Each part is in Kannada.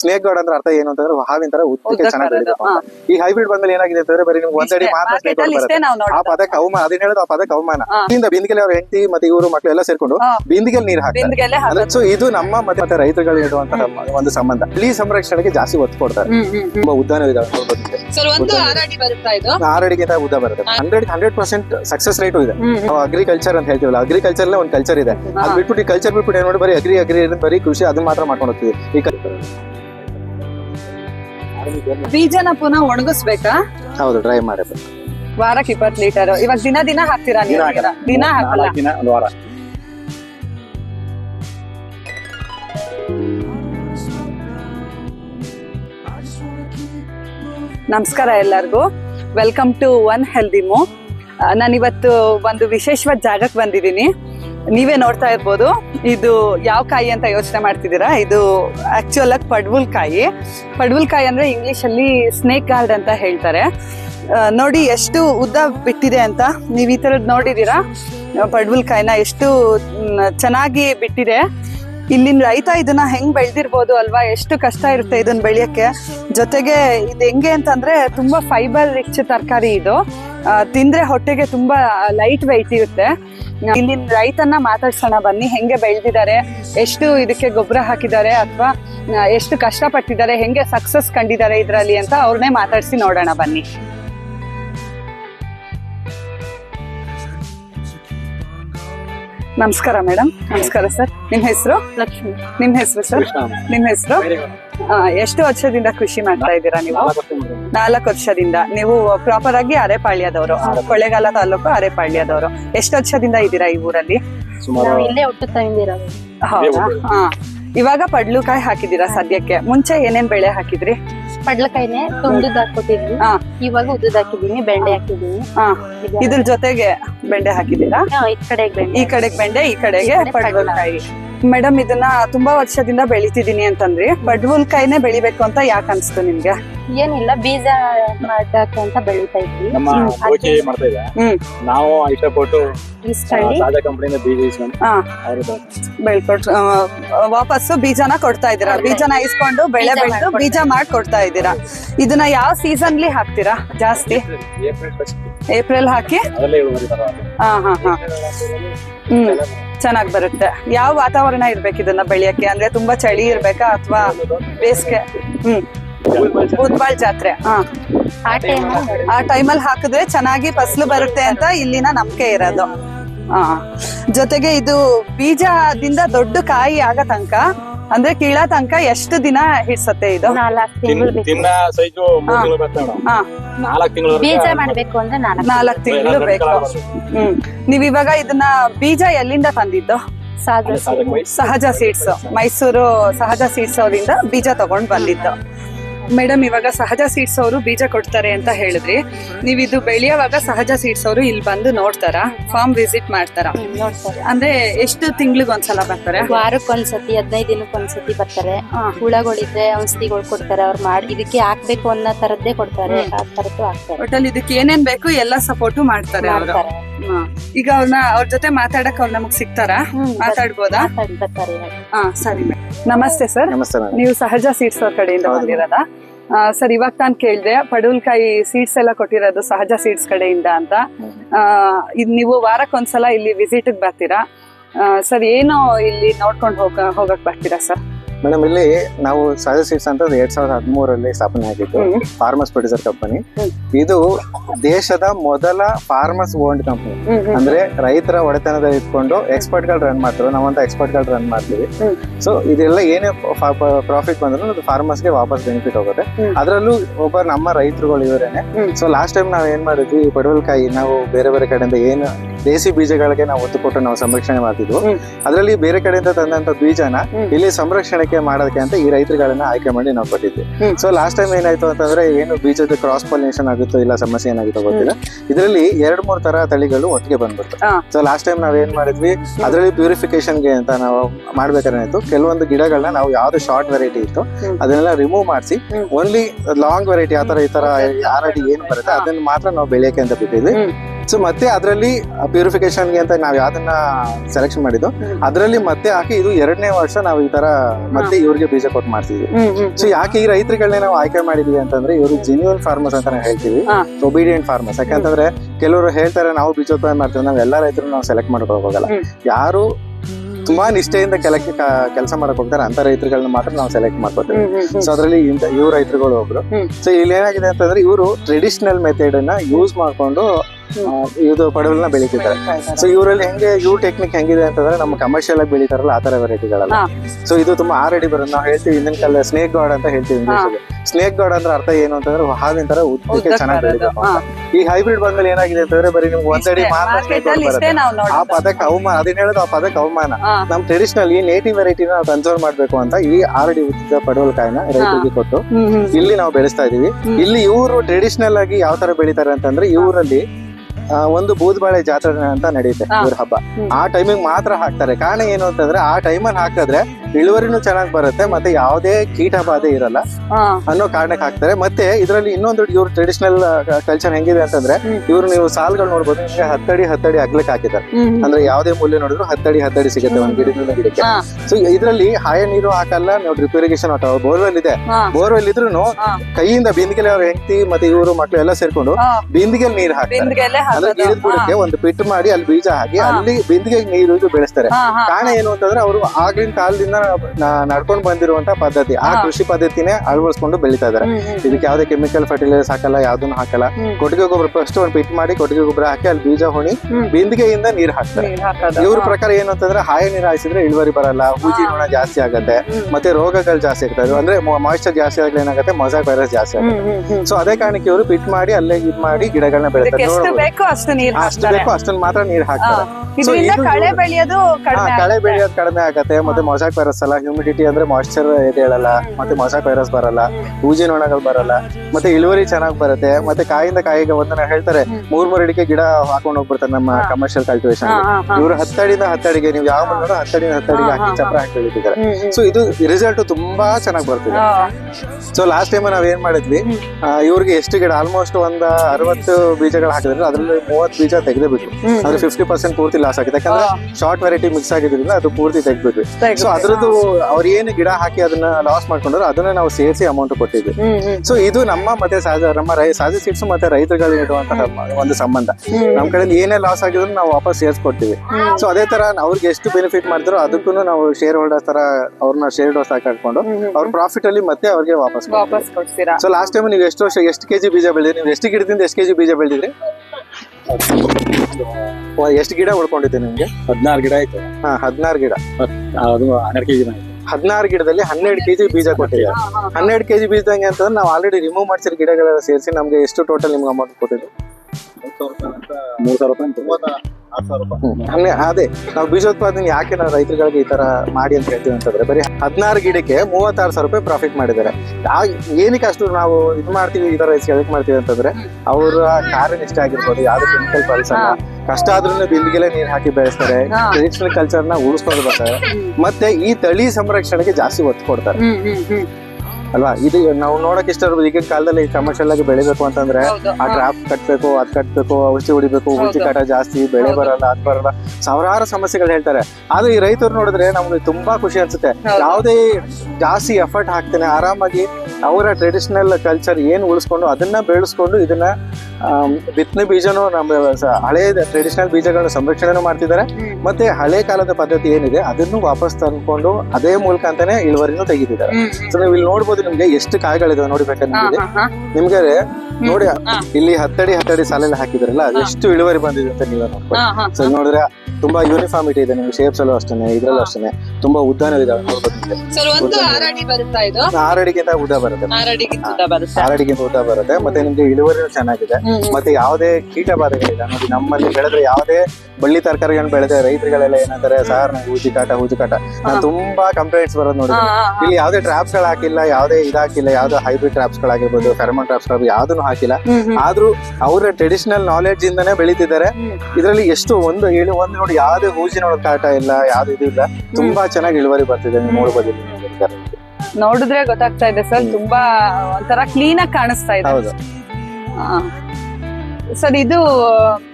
ಸ್ನೇಕ್ ಗಾರ್ಡ್ ಅಂದ್ರೆ ಅರ್ಥ ಏನು ಅಂತಂದ್ರೆ ಹಾವಿನ ತರ ಉದ್ದಕ್ಕೆ ಚೆನ್ನಾಗಿ ಬೆಳೆಯುತ್ತೆ ಈ ಹೈಬ್ರಿಡ್ ಬಂದ್ಮೇಲೆ ಏನಾಗಿದೆ ಅಂತಂದ್ರೆ ಬರೀ ನಿಮ್ಗೆ ಒಂದಡಿ ಮಾತ್ರ market ಗಾರ್ಡ್ ಬರುತ್ತೆ. ಆ ಪದಕ್ಕೆ ಅವಮಾನ ಅದನ್ನ ಹೇಳೋದು ಆ ಪದಕ್ಕೆ ಅವಮಾನ. ಇಂದ ಬಿಂದಿಗೆಲೆ ಅವ್ರ ಹೆಂಡತಿ ಮತ್ತೆ ಇವರು ಮಕ್ಕಳು ಎಲ್ಲ ಸೇರ್ಕೊಂಡು ಬಿಂದಿಗೆಲೆ ನೀರು ಹಾಕ್ತಾರೆ. ಸೊ ಇದು ನಮ್ಮ ಮತ್ತೆ ಮತ್ತೆ ರೈತರುಗಳು ಇಡುವಂತಹ ಒಂದು ಸಂಬಂಧ. ಇಲ್ಲಿ ಸಂರಕ್ಷಣೆಗೆ ಜಾಸ್ತಿ ಒತ್ತು ಕೊಡ್ತಾರೆ. ತುಂಬಾ ಉದ್ದಾನ ಇದೆ ನೋಡ್ಬೋದು ಸರ್ ಒಂದು ಆರಾಡಿ ಬರುತ್ತಾ ಇದು? ಆರು ಅಡಿಗಿಂತ ಉದ್ದ ಬರುತ್ತೆ. Hundred hundred percent success rate ಇದೆ. ಅಗ್ರಿಕಲ್ಚರ್ ಅಂತ ಹೇಳ್ತೀವಲ್ಲ ಅಗ್ರಿಕಲ್ಚರ್ ಒಂದು ಕಲ್ಚರ್ ಇದೆ. ಅದು ಬಿಟ್ಬಿಟ್ಟು ಕಲ್ಚರ್ ಬಿಟ್ಬಿಟ್ಟು ಏನ್ ನೋಡಿ ಬರೀ ಅಗ್ರಿ ಅಗ್ರಿ ಬರೀ ಕೃಷಿ ಅದನ್ನ ಮಾತ್ರ ಮಾಡ್ಕೊಂಡು ಹೋಗ್ತೀವಿ. ಈ ಕಲ್- ಬೀಜನ ಪುನಃ ಒಣಗಿಸ್ಬೇಕಾ? ಹೌದು ಡ್ರೈ ಮಾಡಬೇಕು. ವಾರಕ್ಕೆ ಇಪ್ಪತ್ ಲೀಟರ್. ಇವಾಗ ದಿನ ದಿನ ಹಾಕ್ತೀರಾ ನೀವು? ದಿನ ಹಾಕಲ್ಲ. ದಿನ ಒಂದು ವಾರ. ನಮಸ್ಕಾರ ಎಲ್ಲರಿಗೂ. ವೆಲ್ಕಮ್ ಟು ಒನ್ ಹೆಲ್ದಿ ಮೂ ನಾನಿವತ್ತು ಒಂದು ವಿಶೇಷವಾದ ಜಾಗಕ್ಕೆ ಬಂದಿದ್ದೀನಿ. ನೀವೇ ನೋಡ್ತಾ ಇರ್ಬೋದು. ಇದು ಯಾವ ಕಾಯಿ ಅಂತ ಯೋಚನೆ ಮಾಡ್ತಿದ್ದೀರಾ? ಇದು ಆಕ್ಚುಯಲ್ ಆಗಿ ಪಡ್ವುಲ್ ಕಾಯಿ. ಪಡ್ವುಲ್ ಕಾಯಿ ಅಂದ್ರೆ ಇಂಗ್ಲಿಷ್ ಅಲ್ಲಿ ಸ್ನೇಕ್ ಗಾರ್ಡ್ ಅಂತ ಹೇಳ್ತಾರೆ. ನೋಡಿ ಎಷ್ಟು ಉದ್ದ ಬಿಟ್ಟಿದೆ ಅಂತ ನೀವು ಈ ಥರದ್ದು ನೋಡಿದ್ದೀರಾ? ಪಡ್ವುಲ್ ಕಾಯಿನ ಎಷ್ಟು ಚೆನ್ನಾಗಿ ಬಿಟ್ಟಿದೆ. ಇಲ್ಲಿನ ರೈತ ಇದನ್ನ ಹೆಂಗ್ ಬೆಳ್ದಿರ್ಬೋದು ಅಲ್ವಾ? ಎಷ್ಟು ಕಷ್ಟ ಇರುತ್ತೆ ಇದನ್ನ ಬೆಳೆಯಕ್ಕೆ. ಜೊತೆಗೆ ಇದು ಹೆಂಗೆ ಅಂತಂದ್ರೆ ತುಂಬಾ ಫೈಬರ್ ರಿಚ್ ತರಕಾರಿ ಇದು. ತಿಂದ್ರೆ ಹೊಟ್ಟೆಗೆ ತುಂಬಾ ಲೈಟ್ ವೆಯ್ಟ್ ಇರುತ್ತೆ. ಇಲ್ಲಿನ ರೈತನ್ನ ಮಾತಾಡ್ಸೋಣ ಬನ್ನಿ. ಹೆಂಗೆ ಬೆಳೆದಿದ್ದಾರೆ? ಎಷ್ಟು ಇದಕ್ಕೆ ಗೊಬ್ಬರ ಹಾಕಿದ್ದಾರೆ ಅಥವಾ ಎಷ್ಟು ಕಷ್ಟಪಟ್ಟಿದ್ದಾರೆ? ಹೆಂಗೆ ಸಕ್ಸಸ್ ಕಂಡಿದ್ದಾರೆ ಇದರಲ್ಲಿ ಅಂತ ಅವ್ರನ್ನೇ ಮಾತಾಡ್ಸಿ ನೋಡೋಣ ಬನ್ನಿ. ನಮಸ್ಕಾರ ಮೇಡಮ್ ನಮಸ್ಕಾರ ಸರ್. ನಿಮ್ಮ ಹೆಸರು? ಲಕ್ಷ್ಮಿ. ನಿಮ್ಮ ಹೆಸರು ಸರ್? ನಿಮ್ಮ ಹೆಸರು? ಎಷ್ಟು ವರ್ಷದಿಂದ ಕೃಷಿ ಮಾಡ್ತಾ ಇದ್ದೀರಾ ನೀವು? ನಾಲ್ಕು ವರ್ಷದಿಂದ. ನೀವು ಪ್ರಾಪರ್ ಆಗಿ ಅರೆಪಾಳ್ಯದವರು. ಕೊಳ್ಳೇಗಾಲ ತಾಲೂಕು ಅರೆಪಾಳ್ಯದವರು. ಎಷ್ಟು ವರ್ಷದಿಂದ ಇದ್ದೀರಾ ಈ ಊರಲ್ಲಿ? ಹೌದಾ? ಹಾ. ಇವಾಗ ಪಡ್ಲುಕಾಯಿ ಹಾಕಿದ್ದೀರಾ ಸದ್ಯಕ್ಕೆ? ಮುಂಚೆ ಏನೇನ್ ಬೆಳೆ ಹಾಕಿದ್ರಿ? ಪಡ್ಲಕಾಯಿನೇ ತುಂಡುದ್ ಹಾಕೊಟ್ಟಿದ್ವಿ ಹಾ. ಇವಾಗ ಉದ್ದುದ್ ಹಾಕಿದೀನಿ ಬೆಂಡೆ ಹಾಕಿದೀನಿ. ಹಾ. ಇದ್ರ ಜೊತೆಗೆ ಬೆಂಡೆ ಹಾಕಿದೀರಾ ಈ ಕಡೆ ಬೆಂಡೆ ಈ ಕಡೆಗೆ ಬೆಂಡೆ ಈ ಕಡೆಗೆ ಪಡ್ಲುಕಾಯಿ. ಮೇಡಮ್ ಇದನ್ನ ತುಂಬಾ ವರ್ಷದಿಂದ ಬೆಳಿತಿದೀನಿ ಅಂತಂದ್ರಿ ಪಡ್ವಲ್ಕಾಯಿನೇ ಬೆಳಿಬೇಕು ಅಂತ ಯಾಕ ಅನ್ಸ್ತು ನಿಮ್ಗೆ? ಏನಿಲ್ಲ ಬೀಜ ಮಾಡಕ್ಕೆ ಅಂತ ಬೆಳಿತಾ ಇದ್ವಿ. ನಮ್ಮ. ಓಕೆ ಮಾಡ್ತಾ ಇದೆ ಹ್ಮ್. ನಾವು ಕಂಪನಿಯಿಂದ ಬೀಜ ಇಸ್ಕೊಂಡು ಹಾ. ಬೆಳ್ಕೊಟ್ ವಾಪಸ್ಸು ಬೀಜನ ಕೊಡ್ತಾ ಇದೀರಾ ಬೀಜನ ಇಸ್ಕೊಂಡು ಬೆಳೆ ಬೆಳೆದು ಬೀಜ ಮಾಡಿ ಕೊಡ್ತಾ ಇದ್ದೀರಾ? ಇದನ್ನ ಯಾವ ಸೀಸನ್ಲಿ ಹಾಕ್ತೀರಾ ಜಾಸ್ತಿ? ಏಪ್ರಿಲ್ ಫಸ್ಟ್ ಏಪ್ರಿಲ್ ಹಾಕಿ? ಹಾ ಹಾ ಹಾ. ಹ್ಮ್. ಚೆನ್ನಾಗ್ ಬರುತ್ತೆ. ಯಾವ ವಾತಾವರಣ ಇರ್ಬೇಕು ಇದನ್ನ ಬೆಳೆಯಕ್ಕೆ? ಅಂದ್ರೆ ತುಂಬಾ ಚಳಿ ಇರ್ಬೇಕಾ ಅಥವಾ ಬೇಸಿಗೆ? ಹ್ಮ್. ಉದ್ಬಾಳ್ ಜಾತ್ರೆ ಹಾ. ಆ ಟೈಮ್ ಆ ಟೈಮಲ್ಲಿ ಹಾಕಿದ್ರೆ ಚೆನ್ನಾಗಿ ಫಸಲು ಬರುತ್ತೆ ಅಂತ ಇಲ್ಲಿನ ನಂಬಿಕೆ ಇರೋದು. ಹಾ. ಜೊತೆಗೆ ಇದು ಬೀಜದಿಂದ ದೊಡ್ಡ ಕಾಯಿ ಆಗ ತನಕ ಅಂದ್ರೆ ಕೀಳ ತನಕ ಎಷ್ಟು ದಿನ ಹಿಡ್ಸತ್ತೆ ಇದು? ನಾಲ್ಕು ತಿಂಗಳು ಬೇಕು. ತಿನ್ನ ಸೈಜು ನಾಲ್ಕು ತಿಂಗಳು ಬೀಜ ಮಾಡ್ಬೇಕು ಅಂದ್ರೆ ನಾಲ್ಕು ತಿಂಗಳು. ಬೇಕು. ಹ್ಮ್. ನೀವ್ ಇವಾಗ ಇದನ್ನ ಬೀಜ ಎಲ್ಲಿಂದ ತಂದಿದ್ದು? ಸಾಜ ಸಹಜ ಸೀಡ್ಸ್ ಮೈಸೂರು ಸಹಜ ಸೀಡ್ಸ್ ಅವರಿಂದ ಬೀಜ ತಗೊಂಡ್ ಬಂದಿದ್ದು. ಮೇಡಮ್ ಇವಾಗ ಸಹಜ ಸೀಡ್ಸ್ ಅವರು ಬೀಜ ಕೊಡ್ತಾರೆ ಅಂತ ಹೇಳಿದ್ರಿ. ನೀವು ಇದು ಬೆಳೆಯುವಾಗ ಸಹಜ ಸೀಡ್ಸ್ ಅವರು ಇಲ್ಲಿ ಬಂದು ನೋಡ್ತಾರ ಫಾರ್ಮ್ ವಿಸಿಟ್ ಮಾಡ್ತಾರ. ನೋಡ್ತಾರೆ ಅಂದ್ರೆ ಎಷ್ಟು ತಿಂಗಳಿಗೆ ಒಂದ್ಸಲ ಬರ್ತಾರೆ? ವಾರಕ್ಕೊಂದ್ಸತಿ ಹದಿನೈದು ದಿನಕ್ಕೊಂದ್ಸತಿ ಬರ್ತಾರೆ. ಹಾ. ಹುಳಗಳಿದ್ರೆ ಔಷಧಿಗಳು ಕೊಡ್ತಾರೆ ಅವ್ರು ಮಾಡಿ ಇದಕ್ಕೆ ಹಾಕ್ಬೇಕು ಅನ್ನೋ ತರದ್ದೇ ಕೊಡ್ತಾರೆ. ಆ ತರದ್ದು ಹಾಕ್ತಾರೆ. ಒಟ್ಟಲ್ಲಿ ಇದಕ್ಕೆ ಏನೇನ್ ಬೇಕು ಎಲ್ಲ ಸಪೋರ್ಟ್ ಮಾಡ್ತಾರೆ ಅವರು. ಮಾಡ್ತಾರೆ. ಈಗ ಅವ್ರನ್ನ ಅವ್ರ ಜೊತೆ ಮಾತಾಡಕ್ ಅವ್ರು ನಮಗ್ ಸಿಗ್ತಾರಾ? ಮಾತಾಡ್ಬೋದಾ? ಮಾತಾಡ್- ಹಾ ಸರಿ ನಮಸ್ತೆ ಸರ್. ನಮಸ್ತೆ ನೀವು ಸಹಜ ಸೀಡ್ಸ್ ಅವ್ರ ಕಡೆಯಿಂದ ಹೌದು. ಬಂದಿರೋದ? ಸರ್ ಇವಾಗ ತಾನು ಕೇಳಿದೆ ಪಡವಲ್ಕಾಯಿ ಸೀಡ್ಸ್ ಎಲ್ಲ ಕೊಟ್ಟಿರೋದು ಸಹಜ ಸೀಡ್ಸ್ ಕಡೆಯಿಂದ ಅಂತ. ಆ, ಇದ್ ನೀವು ವಾರಕ್ಕೊಂದ್ಸಲ ಇಲ್ಲಿ ವಿಸಿಟ್ ಬರ್ತೀರಾ? ಸರ್ ಏನು ಇಲ್ಲಿ ನೋಡ್ಕೊಂಡು ಹೋಗ ಹೋಗಕ್ ಬರ್ತೀರಾ ಸರ್? ಮೇಡಮ್ ಇಲ್ಲಿ ನಾವು ಸಹಜ ಸೀಡ್ಸ್ ಅಂತ ಎರಡ್ ಸಾವಿರದ ಹದಿಮೂರಲ್ಲಿ ಸ್ಥಾಪನೆ ಆಗಿತ್ತು. ಫಾರ್ಮರ್ಸ್ ಪ್ರೊಡ್ಯೂಸರ್ ಕಂಪನಿ ಇದು ದೇಶದ ಮೊದಲ ಫಾರ್ಮರ್ಸ್ ಓನ್ಡ್ ಕಂಪನಿ ಅಂದ್ರೆ ರೈತರ ಒಡೆತನದ ಇಟ್ಕೊಂಡು ಎಕ್ಸ್ಪರ್ಟ್ಗಳು ರನ್ ಮಾಡ್ತಾರೆ ನಾವಂತ ಎಕ್ಸ್ಪರ್ಟ್ಗಳು ರನ್ ಮಾಡ್ತೀವಿ. ಸೊ ಇದೆಲ್ಲ ಏನೇ ಪ್ರಾಫಿಟ್ ಬಂದ್ರು ಅದು farmers ಗೆ ವಾಪಸ್ ಬೆನಿಫಿಟ್ ಹೋಗುತ್ತೆ. ಅದರಲ್ಲೂ ಒಬ್ಬ ನಮ್ಮ ರೈತರುಗಳು ಇವರೇನೆ. ಸೊ ಲಾಸ್ಟ್ ಟೈಮ್ ನಾವ್ ಏನ್ ಮಾಡಿದ್ವಿ ಈ ಪಡವಲಕಾಯಿ ನಾವು ಬೇರೆ ಬೇರೆ ಕಡೆಯಿಂದ ಏನು ದೇಸಿ ಬೀಜಗಳಿಗೆ ನಾವು ಒತ್ತು ಕೊಟ್ಟು ನಾವು ಸಂರಕ್ಷಣೆ ಮಾಡ್ತಿದ್ವು. ಅದರಲ್ಲಿ ಬೇರೆ ಕಡೆಯಿಂದ ತಂದಂತ ಬೀಜನ ಇಲ್ಲಿ ಇಲ್ಲಿ ಸಂರಕ್ಷಣೆಗೆ ಮಾಡೋದಕ್ಕೆ ಅಂತ ಈ ರೈತರುಗಳನ್ನ ಆಯ್ಕೆ ಮಾಡಿ ನಾವು ಕೊಟ್ಟಿದ್ವಿ. ಸೊ ಲಾಸ್ಟ್ ಟೈಮ್ ಏನಾಯ್ತು ಅಂತಂದ್ರೆ ಏನು ಬೀಜದ ಕ್ರಾಸ್ ಪಾಲಿನೇಷನ್ ಆಗುತ್ತೋ ಇಲ್ಲ ಸಮಸ್ಯೆ ಏನಾಗುತ್ತೋ ಗೊತ್ತಿಲ್ಲ. ಇದರಲ್ಲಿ ಎರಡ್ ಮೂರ್ ತರ ತಳಿಗಳು ಒಟ್ಟಿಗೆ ಬಂದ್ಬಿಡ್ತು. ಸೊ ಲಾಸ್ಟ್ ಟೈಮ್ ನಾವ್ ಏನ್ ಮಾಡಿದ್ವಿ ಅದರಲ್ಲಿ ಪ್ಯೂರಿಫಿಕೇಶನ್ಗೆ ಅಂತ ನಾವು ಮಾಡ್ಬೇಕಾಗಿತ್ತು ಕೆಲವೊಂದು ಗಿಡಗಳನ್ನ ನಾವು ಯಾವ್ದು ಶಾರ್ಟ್ ವೆರೈಟಿ ಇತ್ತು ಅದನ್ನೆಲ್ಲ ರಿಮೂವ್ ಮಾಡಿಸಿ ಓನ್ಲಿ ಲಾಂಗ್ ವೆರೈಟಿ ಆ ತರ ಈ ತರ ಯಾರಡಿ ಏನ್ ಬರುತ್ತೆ ಅದನ್ನ ಮಾತ್ರ ನಾವು ಬೆಳೆಯಕ್ಕೆ ಅಂತ ಬಿಟ್ಟಿದ್ವಿ. ಸೊ ಮತ್ತೆ ಅದರಲ್ಲಿ ಪ್ಯೂರಿಫಿಕೇಶನ್ಗೆ ಅಂತ ನಾವು ಯಾವ್ದನ್ನ ಸೆಲೆಕ್ಷನ್ ಮಾಡಿದ್ದು ಅದರಲ್ಲಿ ಮತ್ತೆ ಹಾಕಿ ಇದು ಎರಡನೇ ವರ್ಷ ನಾವು ಈ ತರ ಮತ್ತೆ ಇವ್ರಿಗೆ ಬೀಜ ಕೊಟ್ಟು ಮಾಡ್ತಿದ್ವಿ. ಸೊ ಯಾಕೆ ಈ ರೈತರುಗಳನ್ನೇ ನಾವು ಆಯ್ಕೆ ಮಾಡಿದೀವಿ ಅಂತಂದ್ರೆ ಇವರು ಜೆನ್ಯೂನ್ ಫಾರ್ಮರ್ಸ್ ಅಂತ ನಾವು ಹೇಳ್ತೀವಿ. ಒಬಿಡಿಯಂಟ್ ಫಾರ್ಮರ್ಸ್ ಯಾಕಂತಂದ್ರೆ ಕೆಲವರು ಹೇಳ್ತಾರೆ ನಾವು ಬೀಜೋತ್ಪಾದನೆ ಮಾಡ್ತೀವಿ ನಾವು ಎಲ್ಲ ರೈತರು ನಾವು ಸೆಲೆಕ್ಟ್ ಮಾಡ್ಕೊಳಕ್ ಹೋಗಲ್ಲ ಯಾರು ತುಂಬಾ ನಿಷ್ಠೆಯಿಂದ ಕೆಲಕ್ಕೆ ಕೆಲಸ ಮಾಡಕ್ ಹೋಗ್ತಾರೆ ಅಂತ ರೈತರುಗಳನ್ನ ಮಾತ್ರ ನಾವು ಸೆಲೆಕ್ಟ್ ಮಾಡ್ಕೋತೀವಿ. ಸೊ ಅದರಲ್ಲಿ ಇವ್ ರೈತರುಗಳು ಒಬ್ರು. ಸೊ ಇಲ್ಲಿ ಏನಾಗಿದೆ ಅಂತಂದ್ರೆ ಇವರು ಟ್ರೆಡಿಷನಲ್ ಮೆಥಡ್ ಅನ್ನ ಯೂಸ್ ಮಾಡ್ಕೊಂಡು ಇದು ಪಡವಲನ್ನ ಬೆಳಿತಿದ್ದಾರೆ. ಸೊ ಇವರಲ್ಲಿ ಹೆಂಗೆ ಇವ್ರ ಟೆಕ್ನಿಕ್ ಹೆಂಗಿದೆ ಅಂತಂದ್ರೆ ನಮ್ಮ ಕಮರ್ಷಿಯಲ್ ಆಗಿ ಬೆಳಿತಾರಲ್ಲ ಆ ತರ ವೆರೈಟಿಗಳಲ್ಲ. ಸೊ ಇದು ತುಂಬಾ ಆರಡಿ ಬರೋದು ನಾವು ಹೇಳ್ತೀವಿ ಹಿಂದಿನ ಕಾಲ ಸ್ನೇಕ್ ಗಾರ್ಡ್ ಅಂತ ಹೇಳ್ತೀವಿ ಸ್ನೇಕ್ ಗಾರ್ಡ್ ಅಂದ್ರೆ ಅರ್ಥ ಏನು ಅಂತಂದ್ರೆ ಹಾಲಿನ ತರ ಉದ್ದಕ್ಕೆ ಚೆನ್ನಾಗಿ. ಬೆಳಿಬೇಕು ಈ ಹೈಬ್ರಿಡ್ ಬಂದ್ಮೇಲೆ ಏನಾಗಿದೆ ಅಂತಂದ್ರೆ ಬರೀ ನಿಮ್ಗೆ ಒಂದಡಿ ಮಾತ್ರ ಬರುತ್ತೆ. ಆ ಪದಕ್ಕೆ ಅವಮಾನ ಅದನ್ನ ಹೇಳೋದು ಆ ಪದಕ್ಕೆ ಅವಮಾನ. ನಮ್ ಟ್ರೆಡಿಷನಲ್ ಈ ನೇಟಿವ್ ವೆರೈಟಿನ ನಾವು ಕನ್ಸರ್ವ್ ಮಾಡ್ಬೇಕು ಅಂತ ಈ ಆರಡಿ ಉದ್ದ ಪಡವಲಕಾಯಿನ ರೈತರಿಗೆ ಕೊಟ್ಟು ಇಲ್ಲಿ ನಾವು ಬೆಳೆಸ್ತಾ ಇದೀವಿ. ಇಲ್ಲಿ ಇವರು ಟ್ರೆಡಿಷನಲ್ ಆಗಿ ಯಾವ ತರ ಬೆಳಿತಾರೆ ಅಂತಂದ್ರೆ ಇವರಲ್ಲಿ ಒಂದು ಬೂದ್ಬಾಳೆ ಜಾತ್ರೆ ಅಂತ ನಡೆಯುತ್ತೆ ಊರ ಇವ್ರ ಹಬ್ಬ. ಆ ಟೈಮಿಗೆ ಮಾತ್ರ ಹಾಕ್ತಾರೆ. ಕಾರಣ ಏನು ಅಂತಂದ್ರೆ ಆ ಟೈಮಲ್ಲಿ ಹಾಕಿದ್ರೆ ಇಳುವರಿನೂ ಚೆನ್ನಾಗಿ ಬರುತ್ತೆ ಮತ್ತೆ ಯಾವುದೇ ಕೀಟ ಬಾಧೆ ಇರಲ್ಲ ಅನ್ನೋ ಕಾರಣಕ್ಕೆ ಹಾಕ್ತಾರೆ. ಮತ್ತೆ ಇದರಲ್ಲಿ ಇನ್ನೊಂದು ಇವ್ರ ಟ್ರೆಡಿಷನಲ್ ಕಲ್ಚರ್ ಹೆಂಗಿದೆ ಅಂತಂದ್ರೆ. ಇವ್ರು ನೀವು ಸಾಲ್ಗಳು ನೋಡ್ಬೋದು ನಿಮ್ಗೆ ಹತ್ತಡಿ ಹತ್ತಡಿ ಅಗ್ಲಕ್ಕೆ ಹಾಕಿದ್ದಾರೆ. ಅಂದ್ರೆ ಯಾವುದೇ ಮೂಲ್ಯ ನೋಡಿದ್ರು ಹತ್ತಡಿ ಹತ್ತಡಿ ಸಿಗುತ್ತೆ ಒಂದ್ ಗಿಡದಿಂದ ಗಿಡಕ್ಕೆ. ಸೊ ಇದರಲ್ಲಿ ಹಾಯ ನೀರು ಹಾಕಲ್ಲ ನಾವು ಡ್ರಿಪ್ ಇರಿಗೇಷನ್ ಬೋರ್ವೆಲ್ ಇದೆ. ಬೋರ್ವೆಲ್ ಇದ್ರು ಕೈಯಿಂದ ಬಿಂದಿಗೆಲೆ ಅವ್ರ ಹೆಂಡತಿ ಮತ್ತೆ ಇವರು ಮಕ್ಳು ಎಲ್ಲ ಸೇರ್ಕೊಂಡು ಬಿಂದಿಗೆ ಬಿಂದಿಗೆಲ್ ನೀರ್ ಹಾಕ್ತಾರೆ. ಅಂದ್ರೆ ಹಾಕೋದು. ಗಿಡದ ಬುಡಕ್ಕೆ ಒಂದು ಪಿಟ್ ಮಾಡಿ ಅಲ್ಲಿ ಬೀಜ ಹಾಕಿ. ಅಲ್ಲಿ ಬಿಂದಿಗೆ ನೀರು ಬೆಳೆಸ್ತಾರೆ. ಕಾರಣ ಏನು ಅಂತಂದ್ರೆ ಅವರು ಆಗಿನ ಕಾಲದಿಂದ ನಡ್ಕೊಂಡು ಬಂದಿರುವಂತ ಪದ್ಧತಿ. ಆ ಕೃಷಿ ಪದ್ಧತಿನೇ ಅಳವಡಿಸ್ಕೊಂಡು ಬೆಳಿತಾ ಇದಾರೆ. ಇದಕ್ಕೆ ಯಾವ್ದೇ ಕೆಮಿಕಲ್ ಫರ್ಟಿಲೈಸರ್ಸ್ ಹಾಕಲ್ಲ ಯಾವ್ದನ್ನು ಹಾಕಲ್ಲ. ಕೊಟ್ಟಿಗೆ ಗೊಬ್ಬರ ಫಸ್ಟ್ ಒಂದು ಪಿಟ್ ಮಾಡಿ ಕೊಟ್ಟಿಗೆ ಗೊಬ್ಬರ ಹಾಕಿ ಅಲ್ಲಿ ಬೀಜ ಹೊಣಿ. ಬಿಂದಿಗೆಯಿಂದ ನೀರ್ ಹಾಕ್ತಾರೆ. ಇವ್ರ ಪ್ರಕಾರ ಏನು ಅಂತಂದ್ರೆ ಹಾಯ ನೀರ್ ಹಾಯಿಸಿದ್ರೆ ಇಳುವರಿ ಬರಲ್ಲ ಹೂಜಿ ಗುಣ ಜಾಸ್ತಿ ಆಗತ್ತೆ ಮತ್ತೆ ರೋಗಗಳು ಜಾಸ್ತಿ ಇರ್ತದೆ. ಅಂದ್ರೆ ಮಾಯಿಶ್ಚರ್ ಜಾಸ್ತಿ ಆದ್ರೆ ಏನಾಗುತ್ತೆ? ಮೊಸಾಕ್ ವೈರಸ್ ಜಾಸ್ತಿ ಆಗುತ್ತೆ. ಸೊ ಅದೇ ಕಾರಣಕ್ಕೆ ಇವರು ಪಿಟ್ ಮಾಡಿ ಅಲ್ಲೇ ಇದ್ ಮಾಡಿ ಗಿಡಗಳನ್ನ ಬೆಳೆಸ್ತಾರೆ ಬೆಳಿತಾರೆ ಅಷ್ಟು ಬೇಕು ಅಷ್ಟನ್ನ ಮಾತ್ರ ನೀರ್ ಹಾಕ್ತಾರೆ. ಕಳೆ ಕಡಿಮೆ ಆಗುತ್ತೆ. ಬೆಳೆಯೋದು ಕಡಿಮೆ ಆಗತ್ತೆ ಮತ್ತೆ ಮೊಸಾಕ್ ವೈರಸ್ ಅಲ್ಲ ಹ್ಯೂಮಿಡಿಟಿ ಅಂದ್ರೆ ಮಾಯಿಶ್ಚರ್ ಎದೇಳಲ್ಲ ಮತ್ತೆ ಮೊಸಾಕ್ ವೈರಸ್ ಬರಲ್ಲ ಹೂಜಿ ನೊಣಗಳು ಬರಲ್ಲ ಮತ್ತೆ ಇಳುವರಿ ಚೆನ್ನಾಗಿ ಬರುತ್ತೆ ಮತ್ತೆ ಕಾಯಿಂದ ಕಾಯಿಗೆ ಒಂದನ್ನ ಹೇಳ್ತಾರೆ. ಮೂರ್ ಮೂರ್ ಅಡಿಕೆ ಗಿಡ ಹಾಕೊಂಡು ಹೋಗ್ಬಿಡ್ತಾರೆ ನಮ್ಮ ಕಮರ್ಷಿಯಲ್ ಕಲ್ಟಿವೇಶನ್. ಇವರು ಹತ್ತಡಿಯಿಂದ ಹತ್ತಡಿಗೆ ನೀವು ಯಾವ ಮಣ್ಣು ಹತ್ತಡಿಯಿಂದ ಹತ್ತಡಿಗೆ ಹಾಕಿ ಚಪ್ರ ಹಾಕಿ ಬೆಳಿತಿದ್ದಾರೆ. ಸೊ ಇದು ರಿಸಲ್ಟ್ ತುಂಬಾ ಚೆನ್ನಾಗಿ ಬರ್ತಿದೆ. ಸೊ ಲಾಸ್ಟ್ ಟೈಮ್ ನಾವ್ ಏನ್ ಮಾಡಿದ್ವಿ ಇವ್ರಿಗೆ ಎಷ್ಟು ಗಿಡ ಆಲ್ಮೋಸ್ಟ್ ಒಂದ್ ಅರವತ್ತು ಬೀಜಗಳು ಹಾಕಿದ್ರೆ ಅದ್ರಲ್ಲಿ ಮೂವತ್ತು ಬೀಜ ತೆಗೆದೇ ಬಿಟ್ರು ಹ್ಮ್, ಅಂದ್ರೆ ಫಿಫ್ಟಿ ಪರ್ಸೆಂಟ್ ಪೂರ್ತಿ ಲಾಸ್ ಆಗಿದೆ. ಯಾಕಂದ್ರೆ ಶಾರ್ಟ್ ವೆರೈಟಿ ಮಿಕ್ಸ್ ಆಗಿದ್ರಿಂದ ಅದು ಪೂರ್ತಿ ತೆಗ್ದ್ಬಿಟ್ವಿ. ಸೊ ಸೊ ಅದ್ರದ್ದು ಅವ್ರು ಏನು ಗಿಡ ಹಾಕಿ ಅದನ್ನ ಲಾಸ್ ಮಾಡ್ಕೊಂಡ್ರು ಅದನ್ನ ನಾವು ಸೇರಿಸಿ ಅಮೌಂಟ್ ಕೊಟ್ಟಿದ್ವಿ. ಸೊ ಇದು ನಮ್ಮ ಮತ್ತೆ ಸಹಜ ನಮ್ಮ ರೈ ಸಹಜ ಸೀಡ್ಸ್ ಮತ್ತೆ ರೈತರುಗಳಿಗೆ ಇಡುವಂತಹ ಒಂದು ಸಂಬಂಧ. ನಮ್ ಕಡೆ ಏನೇ ಲಾಸ್ ಆಗಿದ್ರು ನಾವು ವಾಪಸ್ ಸೇರಿಸ್ಕೊಡ್ತೀವಿ. ಸೊ ಅದೇ ತರ ಅವ್ರಿಗೆ ಎಷ್ಟು ಬೆನಿಫಿಟ್ ಮಾಡಿದ್ರು ಅದಕ್ಕೂ ನಾವು ಶೇರ್ ಹೋಲ್ಡರ್ ತರ ಅವ್ರನ್ನ ಶೇರ್ ಡೋಸ್ ಹಾಕೊಂಡು. ಅವ್ರ ಪ್ರಾಫಿಟ್ ಅಲ್ಲಿ ಮತ್ತೆ ಅವ್ರಿಗೆ ವಾಪಸ್ ವಾಪಸ್ ಕೊಡ್ತೀರಾ ಸೊ ಲಾಸ್ಟ್ ಟೈಮ್ ನೀವು ಎಷ್ಟು ವರ್ಷ ಎಷ್ಟು ಕೆಜಿ ಬೀಜ ಬೆಳೆದ್ರಿ ನೀವು ಎಷ್ಟು ಗಿಡದಿಂದ ಎಷ್ಟು ಕೆಜಿ ಬೀಜ ಬೆಳೆದಿದ್ರಿ ಎಷ್ಟು ಗಿಡ ಉಳ್ಕೊಂಡಿದೆ ನಿಮ್ಗೆ? ಹದಿನಾರು ಗಿಡ ಆಯ್ತು. ಹಾ ಹದಿನಾರು ಗಿಡ. ಅದು ಹನ್ನೆರಡು ಕೆಜಿ ಹದಿನಾರು ಗಿಡದಲ್ಲಿ ಹನ್ನೆರಡು ಕೆಜಿ ಬೀಜ ಕೊಟ್ಟಿದೆ. ಹನ್ನೆರಡು ಕೆಜಿ ಬೀಜದಂಗೆ ಅಂತಂದ್ರೆ ನಾವು ಆಲ್ರೆಡಿ ರಿಮೂವ್ ಮಾಡಿಸಿದ ಗಿಡಗಳೆಲ್ಲ ಸೇರಿಸಿ ನಮ್ಗೆ ಎಷ್ಟು ಟೋಟಲ್ ನಿಮ್ಗೆ ಅಮೌಂಟ್ ಕೊಟ್ಟಿದ್ದು ಮೂರ್ ಸಾವಿರ ರೂಪಾಯಿ ಅದೇ ನಾವು ಬೀಜೋತ್ಪಾದನೆ ಯಾಕೆ ನಾವು ರೈತರುಗಳಿಗೆ ಈ ತರ ಮಾಡಿ ಅಂತ ಹೇಳ್ತೀವಿ ಅಂತಂದ್ರೆ ಬರೀ ಹದಿನಾರು ಗಿಡಕ್ಕೆ ಮೂವತ್ತಾರು ಸಾವಿರ ರೂಪಾಯಿ ಪ್ರಾಫಿಟ್ ಮಾಡಿದ್ದಾರೆ. ಏನಕ್ಕೆ ಅಷ್ಟು ನಾವು ಇದು ಮಾಡ್ತೀವಿ ಈ ತರ ಎದಕ್ ಮಾಡ್ತೀವಿ ಅಂತಂದ್ರೆ ಅವರ ಕಾರ್ಯನಿಷ್ಠೆ ಆಗಿರ್ಬೋದು ಯಾವ್ದು ಕೆಮಿಕಲ್ ಬಳಸಲ್ಲ ಕಷ್ಟ ಆದ್ರೂ ಬಿಂದಿಗೆಲೆ ನೀರ್ ಹಾಕಿ ಬೆಳೆಸ್ತಾರೆ. ಟ್ರೆಡಿಷನಲ್ ಕಲ್ಚರ್ನ ಉಳಿಸ್ಕೊಂಡು ಬರ್ತಾರೆ. ಮತ್ತೆ ಈ ತಳಿ ಸಂರಕ್ಷಣೆಗೆ ಜಾಸ್ತಿ ಒತ್ತು ಕೊಡ್ತಾರೆ. ಅಲ್ವಾ? ಇದು ನಾವು ನೋಡಕ್ ಇಷ್ಟ ಇರ್ಬೋದು ಈಗಿನ ಕಾಲದಲ್ಲಿ ಕಮರ್ಷಿಯಲ್ ಆಗಿ ಬೆಳಿಬೇಕು ಅಂತಂದ್ರೆ ಆ. ಟ್ರಾಪ್ ಕಟ್ಬೇಕು ಅದ್ ಕಟ್ಬೇಕು ಔಷಧಿ ಹೊಡಿಬೇಕು ಹುಲ್ಚಿ ಕಟ ಜಾಸ್ತಿ ಬೆಳೆ ಬರಲ್ಲ ಅದ್ ಬರಲ್ಲ ಸಾವಿರಾರು ಸಮಸ್ಯೆಗಳು ಹೇಳ್ತಾರೆ. ಆದ್ರೆ ಈ ರೈತರು ನೋಡಿದ್ರೆ ನಮ್ಗೆ ತುಂಬಾ ಖುಷಿ ಅನ್ಸುತ್ತೆ. ಯಾವುದೇ ಜಾಸ್ತಿ ಎಫರ್ಟ್ ಹಾಕ್ತೇನೆ ಆರಾಮಾಗಿ ಅವರ ಟ್ರೆಡಿಷನಲ್ ಕಲ್ಚರ್ ಏನು ಉಳಿಸ್ಕೊಂಡು ಅದನ್ನ ಬೆಳೆಸ್ಕೊಂಡು ಇದನ್ನ ಬಿತ್ತನೆ ಬೀಜನೂ ನಮ್ಮ ಹಳೆಯ ಹಳೆ ಟ್ರೆಡಿಷನಲ್ ಬೀಜಗಳನ್ನ ಸಂರಕ್ಷಣೆ ಮಾಡ್ತಿದ್ದಾರೆ. ಮತ್ತೆ ಹಳೆ ಕಾಲದ ಪದ್ಧತಿ ಏನಿದೆ ಅದನ್ನು ವಾಪಸ್ ತಂದ್ಕೊಂಡು ಅದೇ ಮೂಲಕ ಅಂತಾನೆ ಇಳುವರಿನೂ ತೆಗಿತಿದ್ದಾರೆ. ಸೊ ನೀವು ಇಲ್ಲಿ ನೋಡ್ಬೋದು ನಿಮ್ಗೆ ಎಷ್ಟು ಕಾಯಿಗಳಿದಾವೆ ನೋಡಿ ಬೇಕಾದ್ರೆ ನಿಮ್ಗೆ. ನಿಮ್ಗೆ ನೋಡಿ. ಇಲ್ಲಿ ಹತ್ತಡಿ ಹತ್ತಡಿ ಸಾಲೆಲ್ಲ ಹಾಕಿದ್ರಲ್ಲ. ಎಷ್ಟು ಇಳುವರಿ ಬಂದಿದೆ ಅಂತ ನೀವೇ ಹಾ, ಸೊ ನೋಡಿದ್ರೆ ತುಂಬಾ ಯೂನಿಫಾರ್ಮಿಟಿ ಇದೆ ನಿಮ್ಗೆ ಶೇಪ್ಸ್ ಅಲ್ಲೂ ಅಷ್ಟೇ ಇದ್ರಲ್ಲೂ ಅಷ್ಟೇ ತುಂಬಾ ಉದ್ದಾನವಿದಾವೆ ನೋಡ್ಬೋದು ಆರಡಿಗಿಂತ ಉದ್ದ ಬರುತ್ತೆ. ಬರುತ್ತಾ ಆರಡಿಗಿಂತ ಊಟ ಬರುತ್ತೆ. ಮತ್ತೆ ನಿಮ್ಗೆ ಇಳುವರಿ ಚೆನ್ನಾಗಿದೆ. ಮತ್ತೆ ಯಾವುದೇ ಕೀಟ ಬಾಧೆಗಳಿಲ್ಲ ನೋಡಿ ನಮ್ಮಲ್ಲಿ ಬೆಳೆದ್ರೆ ಯಾವುದೇ ಬಳ್ಳಿ ತರಕಾರಿಗಳನ್ನ ಬೆಳೆದ ರೈತರುಗಳೆಲ್ಲ ಏನಂತಾರೆ ಸಾರ್ ನಂಗೆ ಹೂಜಿ ಕಾಟ ಹೂಜಿ ಕಾಟ. ನಾನು ತುಂಬಾ ಕಂಪ್ಲೇಂಟ್ಸ್ ಬರೋದು ನೋಡಿ. ಇಲ್ಲಿ ಯಾವುದೇ ಟ್ರಾಪ್ಸ್ಗಳು ಹಾಕಿಲ್ಲ ಯಾವುದೇ ಇದಾಕಿಲ್ಲ ಯಾವ್ದು ಹೈಬ್ರಿಡ್ ಟ್ರಾಪ್ಸ್ ಗಳಾಗಿರ್ಬೋದು ಫೆರ್ಮನ್ ಟ್ರಾಪ್ಸ್ಗಳು ಯಾವ್ದನ್ನು ಹಾಕಿಲ್ಲ. ಆದ್ರೂ ಅವರ ಟ್ರೆಡಿಷನಲ್ ನಾಲೆಡ್ಜ್ ಇಂದಾನೆ ಬೆಳೀತಿದ್ದಾರೆ. ಇದರಲ್ಲಿ ಎಷ್ಟು ಒಂದು ಇಳು ಒಂದು ನೋಡಿ ಯಾವುದೇ ಹೂಜಿನ ಕಾಟ ಇಲ್ಲ ಯಾವ್ದು ಇದು ಇಲ್ಲ. ತುಂಬಾ ಚೆನ್ನಾಗಿ ಇಳುವರಿ ಬರ್ತಿದೆ. ನೀವು ನೋಡ್ಬೋದು ಇಲ್ಲಿ ನಿಮ್ಗೆ. ನೋಡಿದ್ರೆ ಗೊತ್ತಾಗ್ತಾ ಇದೆ ಸರ್ ತುಂಬಾ ಒಂಥರ ಕ್ಲೀನ್ ಆಗಿ ಕಾಣಿಸ್ತಾ ಇದೆ. ಹೌದು. ಸರ್ ಇದು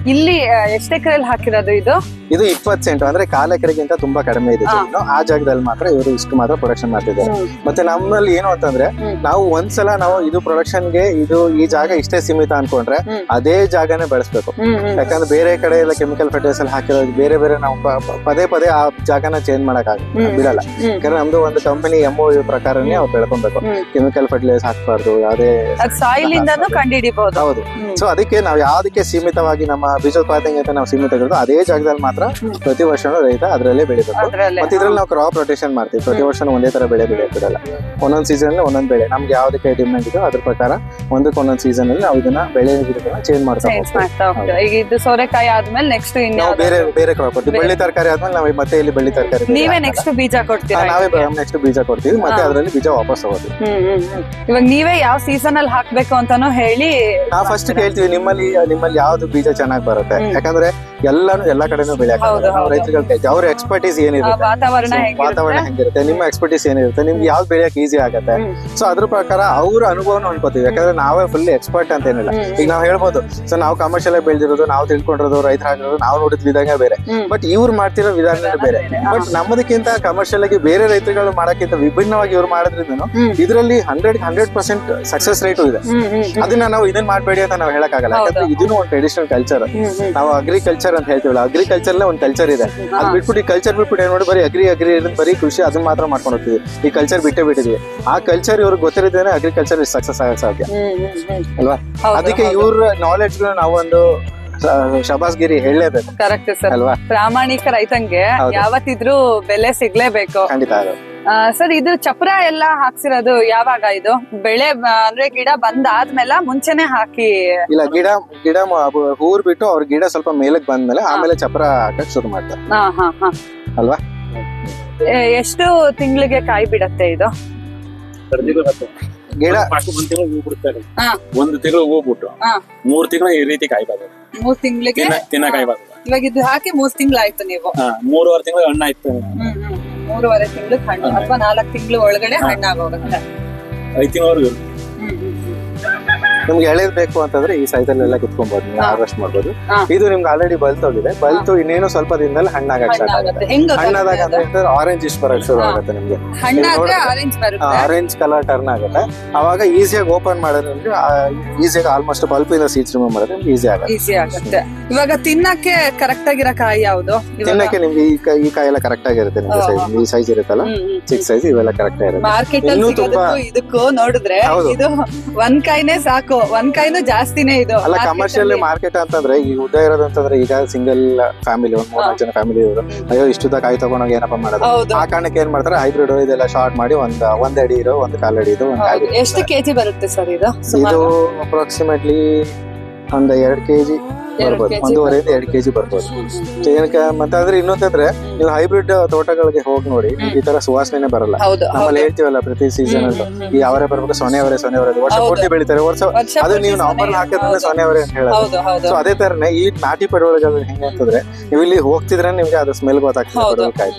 ಇಲ್ಲಿ ಎಷ್ಟು ಎಕರೆಯಲ್ಲಿ ಹಾಕಿರೋದು ಇದು? ಇದು ಇಪ್ಪತ್ತು ಸೆಂಟು ಅಂದ್ರೆ ಕಾಲ ಎಕರೆಗಿಂತ ತುಂಬಾ ಕಡಿಮೆ ಇದೆ. ಜಮೀನು. ಆ ಜಾಗದಲ್ಲಿ ಮಾತ್ರ ಇವರು ಇಷ್ಟು ಮಾತ್ರ ಪ್ರೊಡಕ್ಷನ್ ಮಾಡ್ತಿದ್ದಾರೆ ಮತ್ತೆ ನಮ್ಮಲ್ಲಿ ಏನು ಅಂತಂದ್ರೆ. ನಾವು ಒಂದ್ಸಲ ನಾವು ಇದು ಪ್ರೊಡಕ್ಷನ್ಗೆ ಇದು ಈ ಜಾಗ ಇಷ್ಟೇ ಸೀಮಿತ ಅನ್ಕೊಂಡ್ರೆ. ಅದೇ ಜಾಗನೇ ಬೆಳೆಸ್ಬೇಕು. ಯಾಕಂದ್ರೆ ಬೇರೆ ಕಡೆ ಎಲ್ಲ ಕೆಮಿಕಲ್ ಫರ್ಟಿಲೈಸರ್ ಹಾಕಿರೋದು ಬೇರೆ ಬೇರೆ ನಾವು ಪ- ಪ- ಪದೇ ಪದೇ ಆ ಜಾಗನ ಚೇಂಜ್ ಮಾಡಕ್. ಬಿಡಲ್ಲ. ಯಾಕಂದ್ರೆ ನಮ್ದು ಒಂದು ಕಂಪನಿ ಎಂ ಪ್ರಕಾರನೇ ನಾವು ಬೆಳ್ಕೊಬೇಕು ಕೆಮಿಕಲ್ ಫರ್ಟಿಲೈಸರ್ ಹಾಕ್ಬಾರ್ದು ಯಾವುದೇ ಅದ್ ಸಾಯಿಲ್ ಇಂದಾನು ಕಂಡುಹಿಡಿಬಹುದು ಹೌದು ಸೊ ಅದಕ್ಕೆ ನಾವು ಯಾವ್ದಕ್ಕೆ ಸೀಮಿತವಾಗಿ ನಮ್ಮ ಬೀಜೋತ್ಪಾದನೆಗೆ ಅಂತ ನಾವು ಸೀಮಿತಗಿರೋದು ಅದೇ ಜಾಗದಲ್ಲಿ ಮಾತ್ರ ಪ್ರತಿ ವರ್ಷನೂ ರೈತ ಅದರಲ್ಲೇ ಬೆಳಿಬೇಕು. ಅದ್ರಲ್ಲೇ. ಮತ್ತೆ ಇದ್ರಲ್ಲಿ ನಾವು ಕ್ರಾಪ್ ರೊಟೇಷನ್ ಮಾಡ್ತೀವಿ. ಪ್ರತಿ ವರ್ಷ ಒಂದೇ ತರ ಬೆಳೆ ಬೆಳೆಯೋದಿರಲ್ಲ ಒಂದೊಂದ್ ಸೀಸನ್ ಅಲ್ಲಿ ಒಂದೊಂದ್ ಬೆಳೆ. ನಮ್ಗೆ ಯಾವ್ದಕ್ಕೆ ಡಿಮ್ಯಾಂಡ್ ಇದೆಯೋ ಅದ್ರ ಪ್ರಕಾರ ಒಂದಕ್ಕೆ ಒಂದೊಂದ್ ಸೀಸನ್ ಅಲ್ಲಿ ನಾವು ಇದನ್ನ ಬೆಳೆ ಚೇಂಜ್ ಮಾಡ್ತಾ ಚೇಂಜ್ ಹೋಗ್ತೀವಿ. ಮಾಡ್ತಾ ಹೋಗ್ತೀರಾ ಈಗ ಇದು ಸೋರೆಕಾಯಿ ಆದ್ಮೇಲೆ ನೆಕ್ಸ್ಟ್ ನಾವು ಬೇರೆ ಬೇರೆ ಕ್ರಾಪ್ ಕೊಡ್ತೀವಿ. ಬೆಳ್ಳಿ ತರಕಾರಿ ಆದ್ಮೇಲೆ ನಾವು ಮತ್ತೆ ಇಲ್ಲಿ ಬೆಳ್ಳಿ ತರಕಾರಿ ನೀವೇ ನೆಕ್ಸ್ಟ್ ಬೀಜ ಕೊಡ್ತೀರಾ ನಾವೇ ಇದಕ್ಕೆ? ನೆಕ್ಸ್ಟ್ ಬೀಜ ಕೊಡ್ತೀವಿ. ಮತ್ತೆ ಹಾ. ಅದರಲ್ಲಿ ಬೀಜ ವಾಪಸ್ ತಗೋತೀವಿ. ಹ್ಮ್ ಹ್ಮ್ ಹ್ಮ್. ಇವಾಗ ನೀವೇ ಯಾವ ಸೀಸನ್ ಅಲ್ಲಿ ಹಾಕ್ಬೇಕು ಅಂತಾನು ಹೇಳಿ ನಾವು ಫಸ್ಟ್ ಕೇಳ್ತೀವಿ ನಿಮ್ಮಲ್ಲಿ ನಿಮ್ಮಲ್ಲಿ ಯಾವ್ದು ಬೀಜ ಚೆನ್ನಾಗಿ ಬರುತ್ತೆ? ಹ್ಮ್. ಯಾಕಂದ್ರೆ ಎಲ್ಲಾನು ಎಲ್ಲಾ ಕಡೆನೂ ಬೆಳೆ ನಾವು. ರೈತರುಗಳು ಅವ್ರ ಎಕ್ಸ್ಪರ್ಟೀಸ್ ಏನಿರುತ್ತೆ ವಾತಾವರಣ So, ವಾತಾವರಣ ಹೇಗಿರುತ್ತೆ ನಿಮ್ಮ ಎಕ್ಸ್ಪರ್ಟೀಸ್ ಏನಿರುತ್ತೆ ನಿಮ್ಗೆ ಯಾವ್ದು ಬೆಳೆಯಕ್ಕೆ ಈಸಿ ಆಗುತ್ತೆ ಹ್ಮ್. ಸೊ ಅದ್ರ ಪ್ರಕಾರ ಅವ್ರ ಅನುಭವನ ಅನ್ಕೋತೀವಿ ಯಾಕಂದ್ರೆ ನಾವೇ ಫುಲ್ ಎಕ್ಸ್ಪರ್ಟ್ ಅಂತ ಏನಿಲ್ಲ ಹ್ಮ್. ಈಗ ನಾವು ಹೇಳ್ಬೋದು ಸೊ ನಾವು ಕಮರ್ಷಿಯಲ್ ಆಗಿ ಬೆಳೆದಿರೋದು ನಾವು ತಿಳ್ಕೊಂಡಿರೋದು ರೈತರ ಆಗಿರೋದು ನಾವು ನೋಡಿದ ವಿಧಾನ ಬೇರೆ ಹ್ಮ್. ಬಟ್ ಇವ್ರು ಮಾಡ್ತಿರೋ ವಿಧಾನ ಬೇರೆ ಬಟ್ ನಮ್ಮದಕ್ಕಿಂತ ಕಮರ್ಷಿಯಲ್ ಆಗಿ ಬೇರೆ ರೈತರುಗಳು ಮಾಡಕ್ಕಿಂತ ವಿಭಿನ್ನವಾಗಿ ಇವ್ರು ಮಾಡೋದ್ರಿಂದ ಹ್ಮ್. ಇದರಲ್ಲಿ hundred hundred percent success rate ಇದೆ ಹ್ಮ್ ಹ್ಮ್ ಹ್ಮ್. ಅದನ್ನ ನಾವು ಇದನ್ನ ಮಾಡಬೇಡಿ ಅಂತ ನಾವು ಹೇಳಕ್ಕಾಗಲ್ಲ ಹೌದು. ಯಾಕಂದ್ರೆ ಇದನ್ನು ಒಂದು ಟ್ರೆಡಿಷನಲ್ ಕಲ್ಚರ್ ಹ್ಮ್ ಹ್ಮ್. ನಾವು ಅಗ್ರಿಕಲ್ಚರ್ ಅಂತ ಹೇಳ್ತೀವಲ್ಲ ಅಗ್ರಿಕಲ್ಚರ್ ಒಂದು ಕಲ್ಚರ್ ಇದೆ. ಅದು ಬಿಟ್ಬಿಟ್ಟು ಈ ಕಲ್ಚರ್ ಬಿಟ್ಬಿಟ್ಟು ಏನ್ ನೋಡಿ ಬರೀ ಅಗ್ರಿ ಅಗ್ರಿ ಇರೋದು ಬರೀ ಕೃಷಿ ಅದನ್ನ ಮಾತ್ರ ಮಾಡ್ಕೊಂಡು ಹೋಗ್ತೀವಿ. ಈ ಕಲ್ಚರ್ ಬಿಟ್ಟೇ ಬಿಟ್ಟಿದ್ವಿ. ಆ ಕಲ್ಚರ್ ಇವ್ರಿಗೆ ಗೊತ್ತಿರೋದೇನೆ ಅಗ್ರಿಕಲ್ಚರ್ ಸಕ್ಸಸ್ ಆಗೋ ಸಾಧ್ಯ. ಅಲ್ವಾ? ಅದಕ್ಕೆ. ಇವ್ರ ನಾಲೆಡ್ಜ್ ನಾವೊಂದು ಶಬಾಸ್ಗಿರಿ ಹೇಳಲೇಬೇಕು. Correct sir. ಅಲ್ವಾ? ಪ್ರಾಮಾಣಿಕ ರೈತಂಗೆ ಯಾವತ್ತಿದ್ರೂ ಬೆಲೆ ಸಿಗ್ಲೇಬೇಕು. ಖಂಡಿತ ಸರ್ ಇದು ಚಪ್ರ ಎಲ್ಲ ಹಾಕ್ಸಿರೋದು ಯಾವಾಗ ಇದು? ಬೆಳೆ ಅಂದ್ರೆ ಗಿಡ ಬಂದಾದ್ಮೇಲೆ ಮುಂಚೆನೆ ಹಾಕಿ ಇಲ್ಲ ಗಿಡ ಗಿಡ ಊರ್ ಬಿಟ್ಟು ಅವ್ರ ಗಿಡ ಸ್ವಲ್ಪ ಮೇಲಕ್ ಬಂದ್ಮೇಲೆ ಆಮೇಲೆ ಚಪ್ರ ಹಾಕಕ್ ಶುರು ಮಾಡ್ತಾರೆ. ಹಾ ಹಾ ಹಾ. ಅಲ್ವಾ? ಎಷ್ಟು ತಿಂಗಳಿಗೆ ಕಾಯಿ ಬಿಡತ್ತೆ ಇದು? ಗಿಡ ಒಂದ್ ತಿಂಗಳು ಹೂ ಬಿಡ್ತಾರೆ ಹಾ. ಒಂದು ತಿಂಗಳು ಹೂ ಬಿಟ್ಟು ಹಾ. ಮೂರ್ ತಿಂಗಳು ಈ ರೀತಿ ಕಾಯ್ಬಾರ್ದು ಮೂರ್ ತಿಂಗಳಿಗೆ? ತಿನ್ನ ಕಾಯಿ ಕಾಯ್ಬಾರ್ದು ಇವಾಗ ಇದು ಹಾಕಿ ಮೂರ್ ತಿಂಗಳಾಯ್ತು ನೀವು. ಹಾ ಮೂರುವರೆ ತಿಂಗಳು ಹಣ್ಣಾಯ್ತು. ಮೂರುವರೆ ತಿಂಗಳು ಹಣ್ಣು ಅಥವಾ ನಾಲ್ಕು ತಿಂಗಳು ಒಳಗಡೆ ಹಣ್ಣಾಗೋಗುತ್ತೆ. ನಿಮ್ಗೆ ಎಳೆದ್ ಬೇಕು ಅಂತಂದ್ರೆ ಈ ಸೈಜ್ ಅಲ್ಲೆಲ್ಲ ಕಿತ್ಕೊಬಹುದು ನೀವು. ಹಾರ್ವೆಸ್ಟ್ ಮಾಡ್ಬೋದು. ಇದು ನಿಮ್ಗೆ ಆಲ್ರೆಡಿ ಬಲ್ತೋಗಿದೆ ಬಲ್ತು ಇನ್ನೇನು ಸ್ವಲ್ಪ ದಿನದಲ್ಲಿ ಹಣ್ಣಾಗಕ್ ಸ್ಟಾರ್ಟ್ ಆಗುತ್ತೆ. ಹಣ್ಣಾದಾಗ ಅಂದ್ರೆ ಅದು? ಆರೆಂಜ್ ಇಷ್ಟ ಬರಕ್ ಶುರು ಆಗುತ್ತೆ ನಿಮ್ಗೆ. ಆರೆಂಜ್ ಕಲರ್ ಟರ್ನ್ ಆಗುತ್ತೆ. ಅವಾಗ ಈಸಿಯಾಗಿ ಓಪನ್ ಮಾಡೋದು ಅಂದ್ರೆ ಈಸಿಯಾಗಿ ಆಲ್ಮೋಸ್ಟ್ ಬಲ್ಪ್ ಇಂದ ಸೀಡ್ಸ್ ರಿಮೂವ್ ಮಾಡೋದು ಈಸಿ ಆಗುತ್ತೆ. ಈಸಿ ಆಗುತ್ತೆ. ಇವಾಗ ತಿನ್ನಕ್ಕೆ ಕರೆಕ್ಟ್ ಆಗಿರೋ ಕಾಯಿ ಯಾವುದು? ತಿನ್ನಕ್ಕೆ ನಿಮ್ಗೆ ಈ ಕಾಯಿ ಈ ಕಾಯಿ ಎಲ್ಲ ಕರೆಕ್ಟ್ ಆಗಿರುತ್ತೆ ನಿಮ್ಗೆ ಸೈಜ್. ಈ ಸೈಜ್ ಇರುತ್ತಲ್ಲ? ಚಿಕ್ಕ ಸೈಜ್ ಇವೆಲ್ಲ ಕರೆಕ್ಟ್ ಆಗಿರುತ್ತೆ. ಮಾರ್ಕೆಟ್ ಅಲ್ಲಿ ತುಂಬಾ- ಇದಕ್ಕೂ ನೋಡಿದ್ರೆ ಇದು ಒಂದ್ ಕಾಯಿನೇ ಸಾಕು. ಒಂದ್ ಕೈನು ಜಾಸ್ತಿನೇ ಇದು ಅಲ್ಲ ಕಮರ್ಷಿಯಲ್. ಮಾರ್ಕೆಟ್ ಅಂತಂದ್ರೆ ಈ ಉದ್ದ ಇರೋದಂತಂದ್ರೆ ಈಗ ಸಿಂಗಲ್ ಫ್ಯಾಮಿಲಿ ಒಂದ್ ಮೂರ್ ಜನ ಫ್ಯಾಮಿಲಿ ಇರೋದು ಅಯ್ಯೋ ಇಷ್ಟುದ್ದ ಕಾಯಿ ತಗೊಂಡೋಗಿ ಏನಪ್ಪ ಮಾಡೋದು? ಆ ಕಾರಣಕ್ಕೆ ಏನ್ ಮಾಡ್ತಾರೆ? ಹೈಬ್ರಿಡ್ ಇದೆಲ್ಲ ಶಾರ್ಟ್ ಮಾಡಿ ಒಂದ್ ಒಂದ್ ಅಡಿ ಇರೋ ಒಂದ್ ಕಾಲ್ ಅಡಿ ಇದು ಎಷ್ಟು ಕೆಜಿ ಬರುತ್ತೆ ಸರ್ ಇದು? ಇದು ಅಪ್ರಾಕ್ಸಿಮೇಟ್ಲಿ ಒಂದ್ ಎರಡ್ ಕೆಜಿ ಬರ್ಬೋದು. ಒಂದೂವರೆ ಎರಡು ಕೆಜಿ ಬರ್ಬೋದು. ಏನಕ್ಕೆ ಮತ್ತೆ ಅಂದ್ರೆ ಇನ್ನೊಂತಂದ್ರೆ ನೀವು ಹೈಬ್ರಿಡ್ ತೋಟಗಳಿಗೆ ಹೋಗಿ ನೋಡಿ ಈ ತರ ಸುವಾಸನೆ ಬರಲ್ಲ. ನಮ್ಮಲ್ಲಿ ಹೇಳ್ತೀವಲ್ಲ ಪ್ರತಿ ಸೀಸನ್ ಅಲ್ಲಿ. ಈ ಅವರೇ ಬರ್ಬೇಕು ಸೊನೆ ಅವರೇ ಸೊನೆ ಅವರೇ ವರ್ಷ. ಪೂರ್ತಿ ಬೆಳಿತಾರೆ ವರ್ಷ ಅದು ನೀವು ನವಂಬರ್ ಹಾಕಿದ್ರೆ. ಸೊನೆ ಅವರೇ ಅಂತ ಹೇಳೋದು. ಸೊ ಅದೇ ತರನೇ ಈ ನಾಟಿ ಪಡವಳಿಗೆ ಹೆಂಗೆ ಅಂತಂದ್ರೆ ನೀವು ಇಲ್ಲಿ ಹೋಗ್ತಿದ್ರೆ ನಿಮ್ಗೆ ಅದು ಸ್ಮೆಲ್ ಗೊತ್ತಾಗ್ತದೆ ಪಡವಲಕಾಯಿ.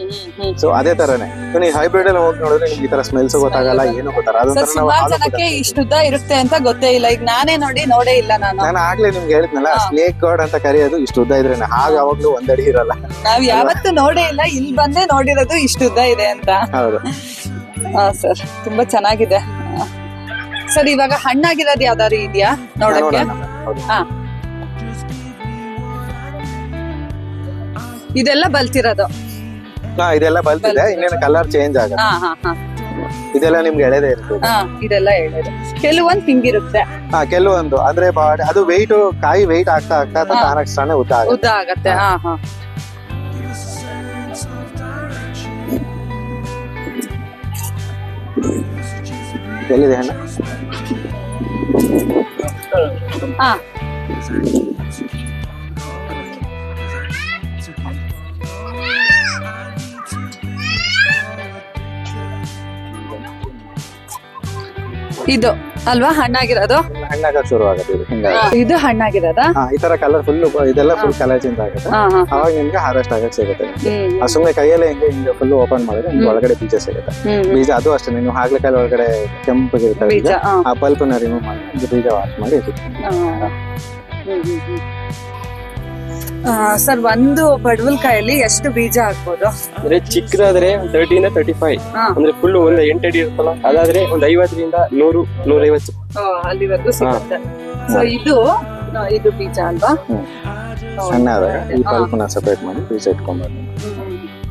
ಸೊ ಅದೇ ತರನೇ. ನೀವು ಹೈಬ್ರಿಡ್ ಅಲ್ಲಿ ಹೋಗಿ ನೋಡಿದ್ರೆ ನಿಮ್ಗೆ ಈ ತರ ಸ್ಮೆಲ್ಸ್ ಗೊತ್ತಾಗಲ್ಲ ಏನು ಗೊತ್ತಾಗಲ್ಲ. ಸರ್ ಅದೊಂಥರ ನಾವು. ಇಷ್ಟುದ್ದ ಇರುತ್ತೆ ಅಂತ ಗೊತ್ತೇ ಇಲ್ಲ. ಈಗ ನಾನೇ ನೋಡಿ ನೋಡೇ ಇಲ್ಲ ನಾನು. ನಾನು ಆಗ್ಲೇ ನಿಮ್ಗೆ ಹೇಳಿದ್ನಲ್ಲ. ಸ್ನೇಕ್ ಗಾರ್ಡ್ ಅಂತ ಕರೆಯೋದು ಇಷ್ಟು ಉದ್ದ ಇದ್ರೆ ಹಾಗೆ ಯಾವಾಗ್ಲೂ ಒಂದಡಿ ಇರಲ್ಲ. ನಾವ್ ಯಾವತ್ತೂ ನೋಡೇ ಇಲ್ಲ ಇಲ್ಲಿ ಬಂದೇ ನೋಡಿರೋದು ಇಷ್ಟು ಉದ್ದ ಇದೆ ಅಂತ. ಹೌದು. ಹಾ ಸರ್. ತುಂಬಾ ಚೆನ್ನಾಗಿದೆ. ಸರ್ ಇವಾಗ ಹಣ್ಣಾಗಿರೋದು ಯಾವ್ದಾದ್ರು ಇದೆಯಾ ನೋಡಕ್ಕೆ. ಹಾ. ಇದೆಲ್ಲ ಬಲ್ತಿರೋದು. ಹಾ ಇದೆಲ್ಲ ಬಲ್ತಿದೆ. ಬಲ್ತಿದೆ. ಇನ್ನೇನು ಕಲರ್ ಚೇಂಜ್ ಆಗುತ್ತೆ ಹಾ ಹಾ ಹಾ. ಇದೆಲ್ಲ ನಿಮ್ಗೆ ಎಳೆದೇ ಇರ್ತದೆ ಹಾ ಇದೆಲ್ಲ ಇರುತ್ತೆ ಕೆಲವೊಂದ್ ಹಿಂಗಿರುತ್ತೆ. ಹಾ ಕೆಲವೊಂದು. ಅಂದ್ರೆ ಬಾಡಿ ಅದು ವೆಯ್ಟ್ ಕಾಯಿ ವೆಯ್ಟ್ ಆಗ್ತಾ ಆಗ್ತಾ ಆಗ್ತಾ ಹಾ. ತಾನಾಗ್ ತಾನೇ ಉದ್ದ ಆಗುತ್ತೆ. ಉದ್ದ ಆಗತ್ತೆ. ಹಾ ಹಾ. ಎಲ್ಲಿದೆ ಹಣ್ಣು ಹಾ. ಇದು ಅಲ್ವಾ ಹಣ್ಣಾಗಿರೋದು? ಹಣ್ಣಾಗ ಶುರು ಆಗುತ್ತೆ ಇದು ಹಿಂಗಾಗಿ. ಇದು ಹಣ್ಣಾಗಿರೋದಾ? ಹಾ ಈ ತರ ಕಲರ್ ಫುಲ್ ಇದೆಲ್ಲ ಫುಲ್ ಕಲರ್ ಚೇಂಜ್ ಆಗುತ್ತೆ. ಹಾ ಹಾ. ಅವಾಗ ನಿಮ್ಗೆ ಹಾರ್ವೆಸ್ಟ್ ಆಗಕ್ ಸಿಗುತ್ತೆ. ಹ್ಮ್. ಆ ಸುಮ್ನೆ ಕೈಯಲ್ಲೇ ಹಿಂಗೆ ಹಿಂಗೆ ಫುಲ್ ಓಪನ್ ಮಾಡಿದ್ರೆ ನಿಮ್ಗೆ ಒಳಗಡೆ ಬೀಜ ಸಿಗುತ್ತೆ. ಹ್ಮ್ ಹ್ಮ್. ಬೀಜ ಅದು ಅಷ್ಟೇ ನೀವು ಹಾಗಲಕಾಯಿ ಒಳಗಡೆ ಕೆಂಪಗಿರುತ್ತೆ ಬೀಜ ಬೀಜ. ಆ ಪಲ್ಪ್ನ ರಿಮೂವ್ ಮಾಡಿ ಬೀಜ ವಾಶ್ ಮಾಡಿ ಇಟ್ಟಿರ್ತೀನಿ. ಹಾ. ಸರ್ ಒಂದು ಪಡವಲ್ಕಾಯಲ್ಲಿ ಎಷ್ಟು ಬೀಜ ಹಾಕ್ಬೋದು? ಅಂದ್ರೆ ಚಿಕ್ಕದಾದ್ರೆ ತರ್ಟಿ ಇಂದ ತರ್ಟಿ ಫೈವ್ ಹಾ. ಅಂದ್ರೆ ಫುಲ್ ಒಂದ್ ಎಂಟು ಅಡಿ ಇರುತ್ತಲ್ಲ ಅದಾದ್ರೆ ಒಂದ್ ಐವತ್ತರಿಂದ ನೂರು ನೂರೈವತ್ತು. ಅಲ್ಲಿವರೆಗೂ ಸಿಗುತ್ತೆ. ಸೊ ಇದು ಇದು ಬೀಜ ಅಲ್ವಾ? ಸಣ್ಣ ಈ. ಪಲ್ಪನ ಸಪರೇಟ್ ಮಾಡಿ ಬೀಜ ಇಟ್ಕೊಂಡ್ಬರ್ತೀನಿ.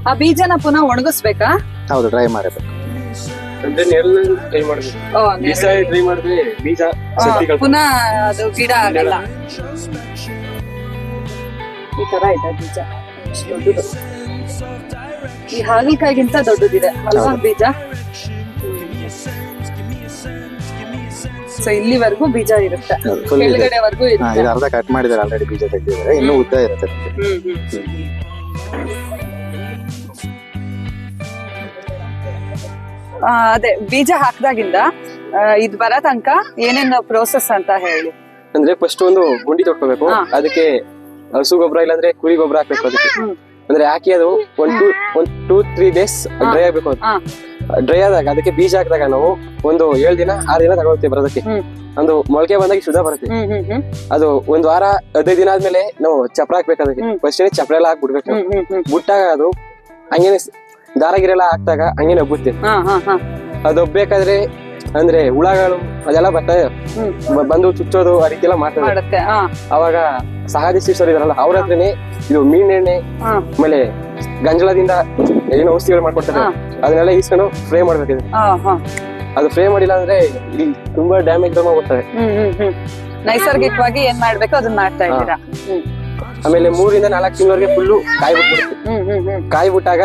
ಆ ಬೀಜನ ಪುನಃ ಒಣಗಿಸ್ಬೇಕಾ? ಹೌದು ಡ್ರೈ ಮಾಡಬೇಕು. ಅಂದ್ರೆ ನೆರಳು ಟ್ರೈ ಮಾಡ್ಬೇಕು. ಓ, ಬೀಜ ಟ್ರೈ ಮಾಡಿದ್ರೆ ಬೀಜ ಆ, ಸತ್ತಿಗಳು ಪುನಃ ಅದು ಗಿಡ ಆಗಲ್ಲ. ಈ ತರ ಇದೆ ಬೀಜ ದೊಡ್ಡದು ಈ ಹಾಗಲಕಾಯಿಗಿಂತ ದೊಡ್ಡದಿದೆ. ಅಲ್ವಾ ಬೀಜ? ಸೊ ಇಲ್ಲಿವರೆಗೂ ಬೀಜ ಇರುತ್ತೆ. ಕೆಳಗಡೆವರೆಗೂ ಇರುತ್ತೆ. ಇದು ಅರ್ಧ ಕಟ್ ಮಾಡಿದ್ದಾರೆ ಆಲ್ರೆಡಿ ಬೀಜ ತೆಗೆದಿದ್ದಾರೆ. ಇನ್ನೂ ಉದ್ದ ಇರುತ್ತೆ. ಹ್ಮ್ ಹ್ಮ್. ಆ, ಅದೇ ಬೀಜ ಹಾಕಿದಾಗಿಂದ ಇದ್ ಬರೋ ತನಕ ಏನೇನು ಪ್ರೋಸೆಸ್ ಅಂತ ಹೇಳಿ? ಅಂದ್ರೆ ಫಸ್ಟ್ ಒಂದು ಗುಂಡಿ ತೊಟ್ಕೋಬೇಕು. ಅದಕ್ಕೆ ಹಸು ಗೊಬ್ಬರ ಇಲ್ಲಾಂದ್ರೆ ಕುರಿ ಗೊಬ್ಬರ ಹಾಕ್ಬೇಕು ಅದಕ್ಕೆ. ಅಂದ್ರೆ ಹಾಕಿ ಅದು one two one two three days dry ಆಗ್ಬೇಕು ಅದು ಡ್ರೈ ಆದಾಗ ಅದಕ್ಕೆ ಬೀಜ ಹಾಕಿದಾಗ ನಾವು ಒಂದು ಏಳು ದಿನ ಆರು ದಿನ ತಗೊಳ್ತೀವಿ ಬರೋದಕ್ಕೆ. ಒಂದು ಮೊಳಕೆ ಬಂದಾಗ ಶುದ್ಧ ಬರುತ್ತೆ. ಅದು ಒಂದ್ ವಾರ ಹದಿನೈದು ದಿನ ಆದ್ಮೇಲೆ ನಾವು ಚಪ್ರ ಹಾಕ್ಬೇಕು ಅದಕ್ಕೆ. ಫಸ್ಟ್ ಚಪ್ರ ಎಲ್ಲ ಹಾಕ್ಬಿಡ್ಬೇಕು ಬುಟ್ಟಾಗ ಅದು ಹಂಗೇನೆ ದಾರ ಗಿರೆಲ್ಲ ಹಾಕ್ದಾಗ ಹಂಗೇನೆ ಹಬ್ಬುತ್ತೆ ಹಾ ಹಾ ಹಾ. ಅದು ಹಬ್ಬೇಕಾದ್ರೆ ಅಂದ್ರೆ ಹುಳಗಳು ಅದೆಲ್ಲ ಬರ್ತಾ. ಬ- ಬಂದು ಚುಚ್ಚೋದು ಆ ರೀತಿ ಎಲ್ಲ ಮಾಡ್ತಾರೆ ಮಾಡುತ್ತೆ ಹಾ. ಅವಾಗ ಸಹಜ ಶಿಕ್ಷರು ಇದಾರಲ್ಲ ಅವ್ರ ಹತ್ರನೇ ಇದು ಮೀನ್ ಎಣ್ಣೆ ಆಮೇಲೆ ಗಂಜಲದಿಂದ ಏನೋ ಔಷಧಿಗಳು ಮಾಡ್ಕೊಡ್ತಾರೆ ಹಾ. ಅದನ್ನೆಲ್ಲ ಈಸ್ಕೊಂಡು ಫ್ರೈ ಮಾಡ್ಬೇಕಿದೆ. ಹಾ ಹಾ. ಅದು ಫ್ರೈ ಮಾಡಿಲ್ಲ ಅಂದ್ರೆ ಇಲ್ಲಿ ತುಂಬಾ ಡ್ಯಾಮೇಜ್ ಹೋಗ್ತವೆ. ಹ್ಮ್ ಹ್ಮ್ ಹ್ಮ್. ನೈಸರ್ಗಿಕವಾಗಿ ಏನ್ ಮಾಡ್ಬೇಕು ಅದನ್ನ ಮಾಡ್ತಾ ಇದ್ದೀರಾ? ಹ್ಮ್. ಆಮೇಲೆ ಮೂರಿಂದ ನಾಲ್ಕು ತಿಂಗಳವರೆಗೆ ಫುಲ್ಲು ಕಾಯಿ ಬಿಟ್ಬಿಡುತ್ತೆ. ಹ್ಮ್ ಹ್ಮ್ ಹ್ಮ್. ಕಾಯಿ ಬಿಟ್ಟಾಗ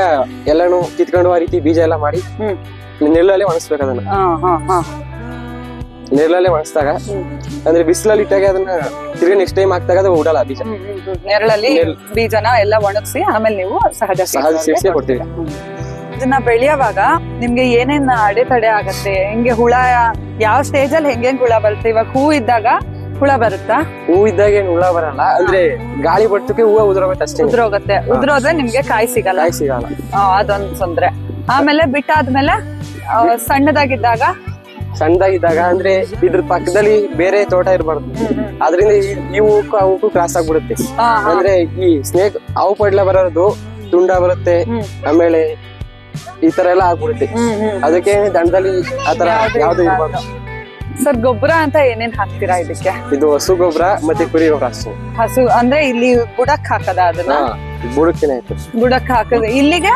ಎಲ್ಲಾನು ಕಿತ್ಕೊಂಡು ಆ ರೀತಿ ಬೀಜ ಎಲ್ಲ ಮಾಡಿ ಹ್ಮ್. ನೆರಳಲ್ಲೇ ಒಣಗಿಸ್ಬೇಕು ಅದನ್ನ. ನೆರಳಲ್ಲೇ ಒಣಗಿಸ್ದಾಗ ಅಂದ್ರೆ ಬಿಸಿಲಲ್ಲಿ ಇಟ್ಟಾಗ ಅದನ್ನ ತಿರುಗಿ ನೆಕ್ಸ್ಟ್ ಟೈಮ್ ಹಾಕ್ದಾಗ ಅದು ಉಡಲ್ಲ ಬೀಜ. ನೆರಳಲ್ಲಿ ಬೀಜನ ಎಲ್ಲ ಒಣಗಿಸಿ ಆಮೇಲೆ ನೀವು ಸಹಜ ಸಹಜ ಸೇರಿಸಿ ಕೊಡ್ತೀವಿ. ಇದನ್ನ ಬೆಳೆಯುವಾಗ ನಿಮ್ಗೆ ಏನೇನ್ ಅಡೆತಡೆ ಆಗತ್ತೆ? ಹೆಂಗೆ ಹುಳ ಯಾವ ಸ್ಟೇಜ್ ಅಲ್ಲಿ ಹೆಂಗೆ ಹುಳ ಬರುತ್ತೆ? ಇವಾಗ ಹೂ ಇದ್ದಾಗ ಹುಳ ಬರುತ್ತಾ? ಹೂ ಇದ್ದಾಗ ಏನ್ ಹುಳ ಬರಲ್ಲ. ಅಂದ್ರೆ ಗಾಳಿ ಬರ್ತಕ್ಕೆ ಹೂವ ಉದುರೋಗುತ್ತೆ ಅಷ್ಟೇ. ಉದ್ರೋಗತ್ತೆ. ಉದ್ರೋದ್ರೆ ನಿಮ್ಗೆ ಕಾಯಿ ಸಿಗಲ್ಲ. ಕಾಯಿ ಸಿಗಲ್ಲ. ಅದೊಂದ್ ತೊಂದ್ರೆ. ಆಮೇಲೆ ಬಿಟ್ಟಾದ್ಮೇಲೆ ಸಣ್ಣದಾಗಿದ್ದಾಗ? ಸಣ್ಣದಾಗಿದ್ದಾಗ ಅಂದ್ರೆ ಇದ್ರ ಪಕ್ಕದಲ್ಲಿ ಬೇರೆ ತೋಟ ಇರಬಾರ್ದು. ಅದರಿಂದ ಈ ಹೂಕ್ಕೂ ಆ ಹೂಕ್ಕೂ ಕ್ರಾಸ್ ಆಗ್ಬಿಡುತ್ತೆ. ಅಂದ್ರೆ ಈ ಸ್ನೇಕ್ ಅವು ಪಡ್ಲ ಬರೋದು ತುಂಡ ಬರುತ್ತೆ ಆಮೇಲೆ ಈ ತರ ಎಲ್ಲ ಆಗ್ಬಿಡುತ್ತೆ. ಅದಕ್ಕೆ ದಂಡದಲ್ಲಿ ಆತರ ಯಾವ್ದು ಇರಬಾರ್ದು? ಸರ್ ಗೊಬ್ಬರ ಅಂತ ಏನೇನ್ ಹಾಕ್ತೀರಾ ಇದಕ್ಕೆ? ಇದು ಹಸು ಗೊಬ್ಬರ ಮತ್ತೆ ಕುರಿ ಗೊಬ್ಬರ ಅಷ್ಟೇ ಹಸು ಅಂದ್ರೆ ಇಲ್ಲಿ ಬುಡಕ್ ಹಾಕದ ಅದನ್ನ? ಬುಡಕ್ಕಿನ ಬುಡಕ್ ಹಾಕದ. ಇಲ್ಲಿಗೆ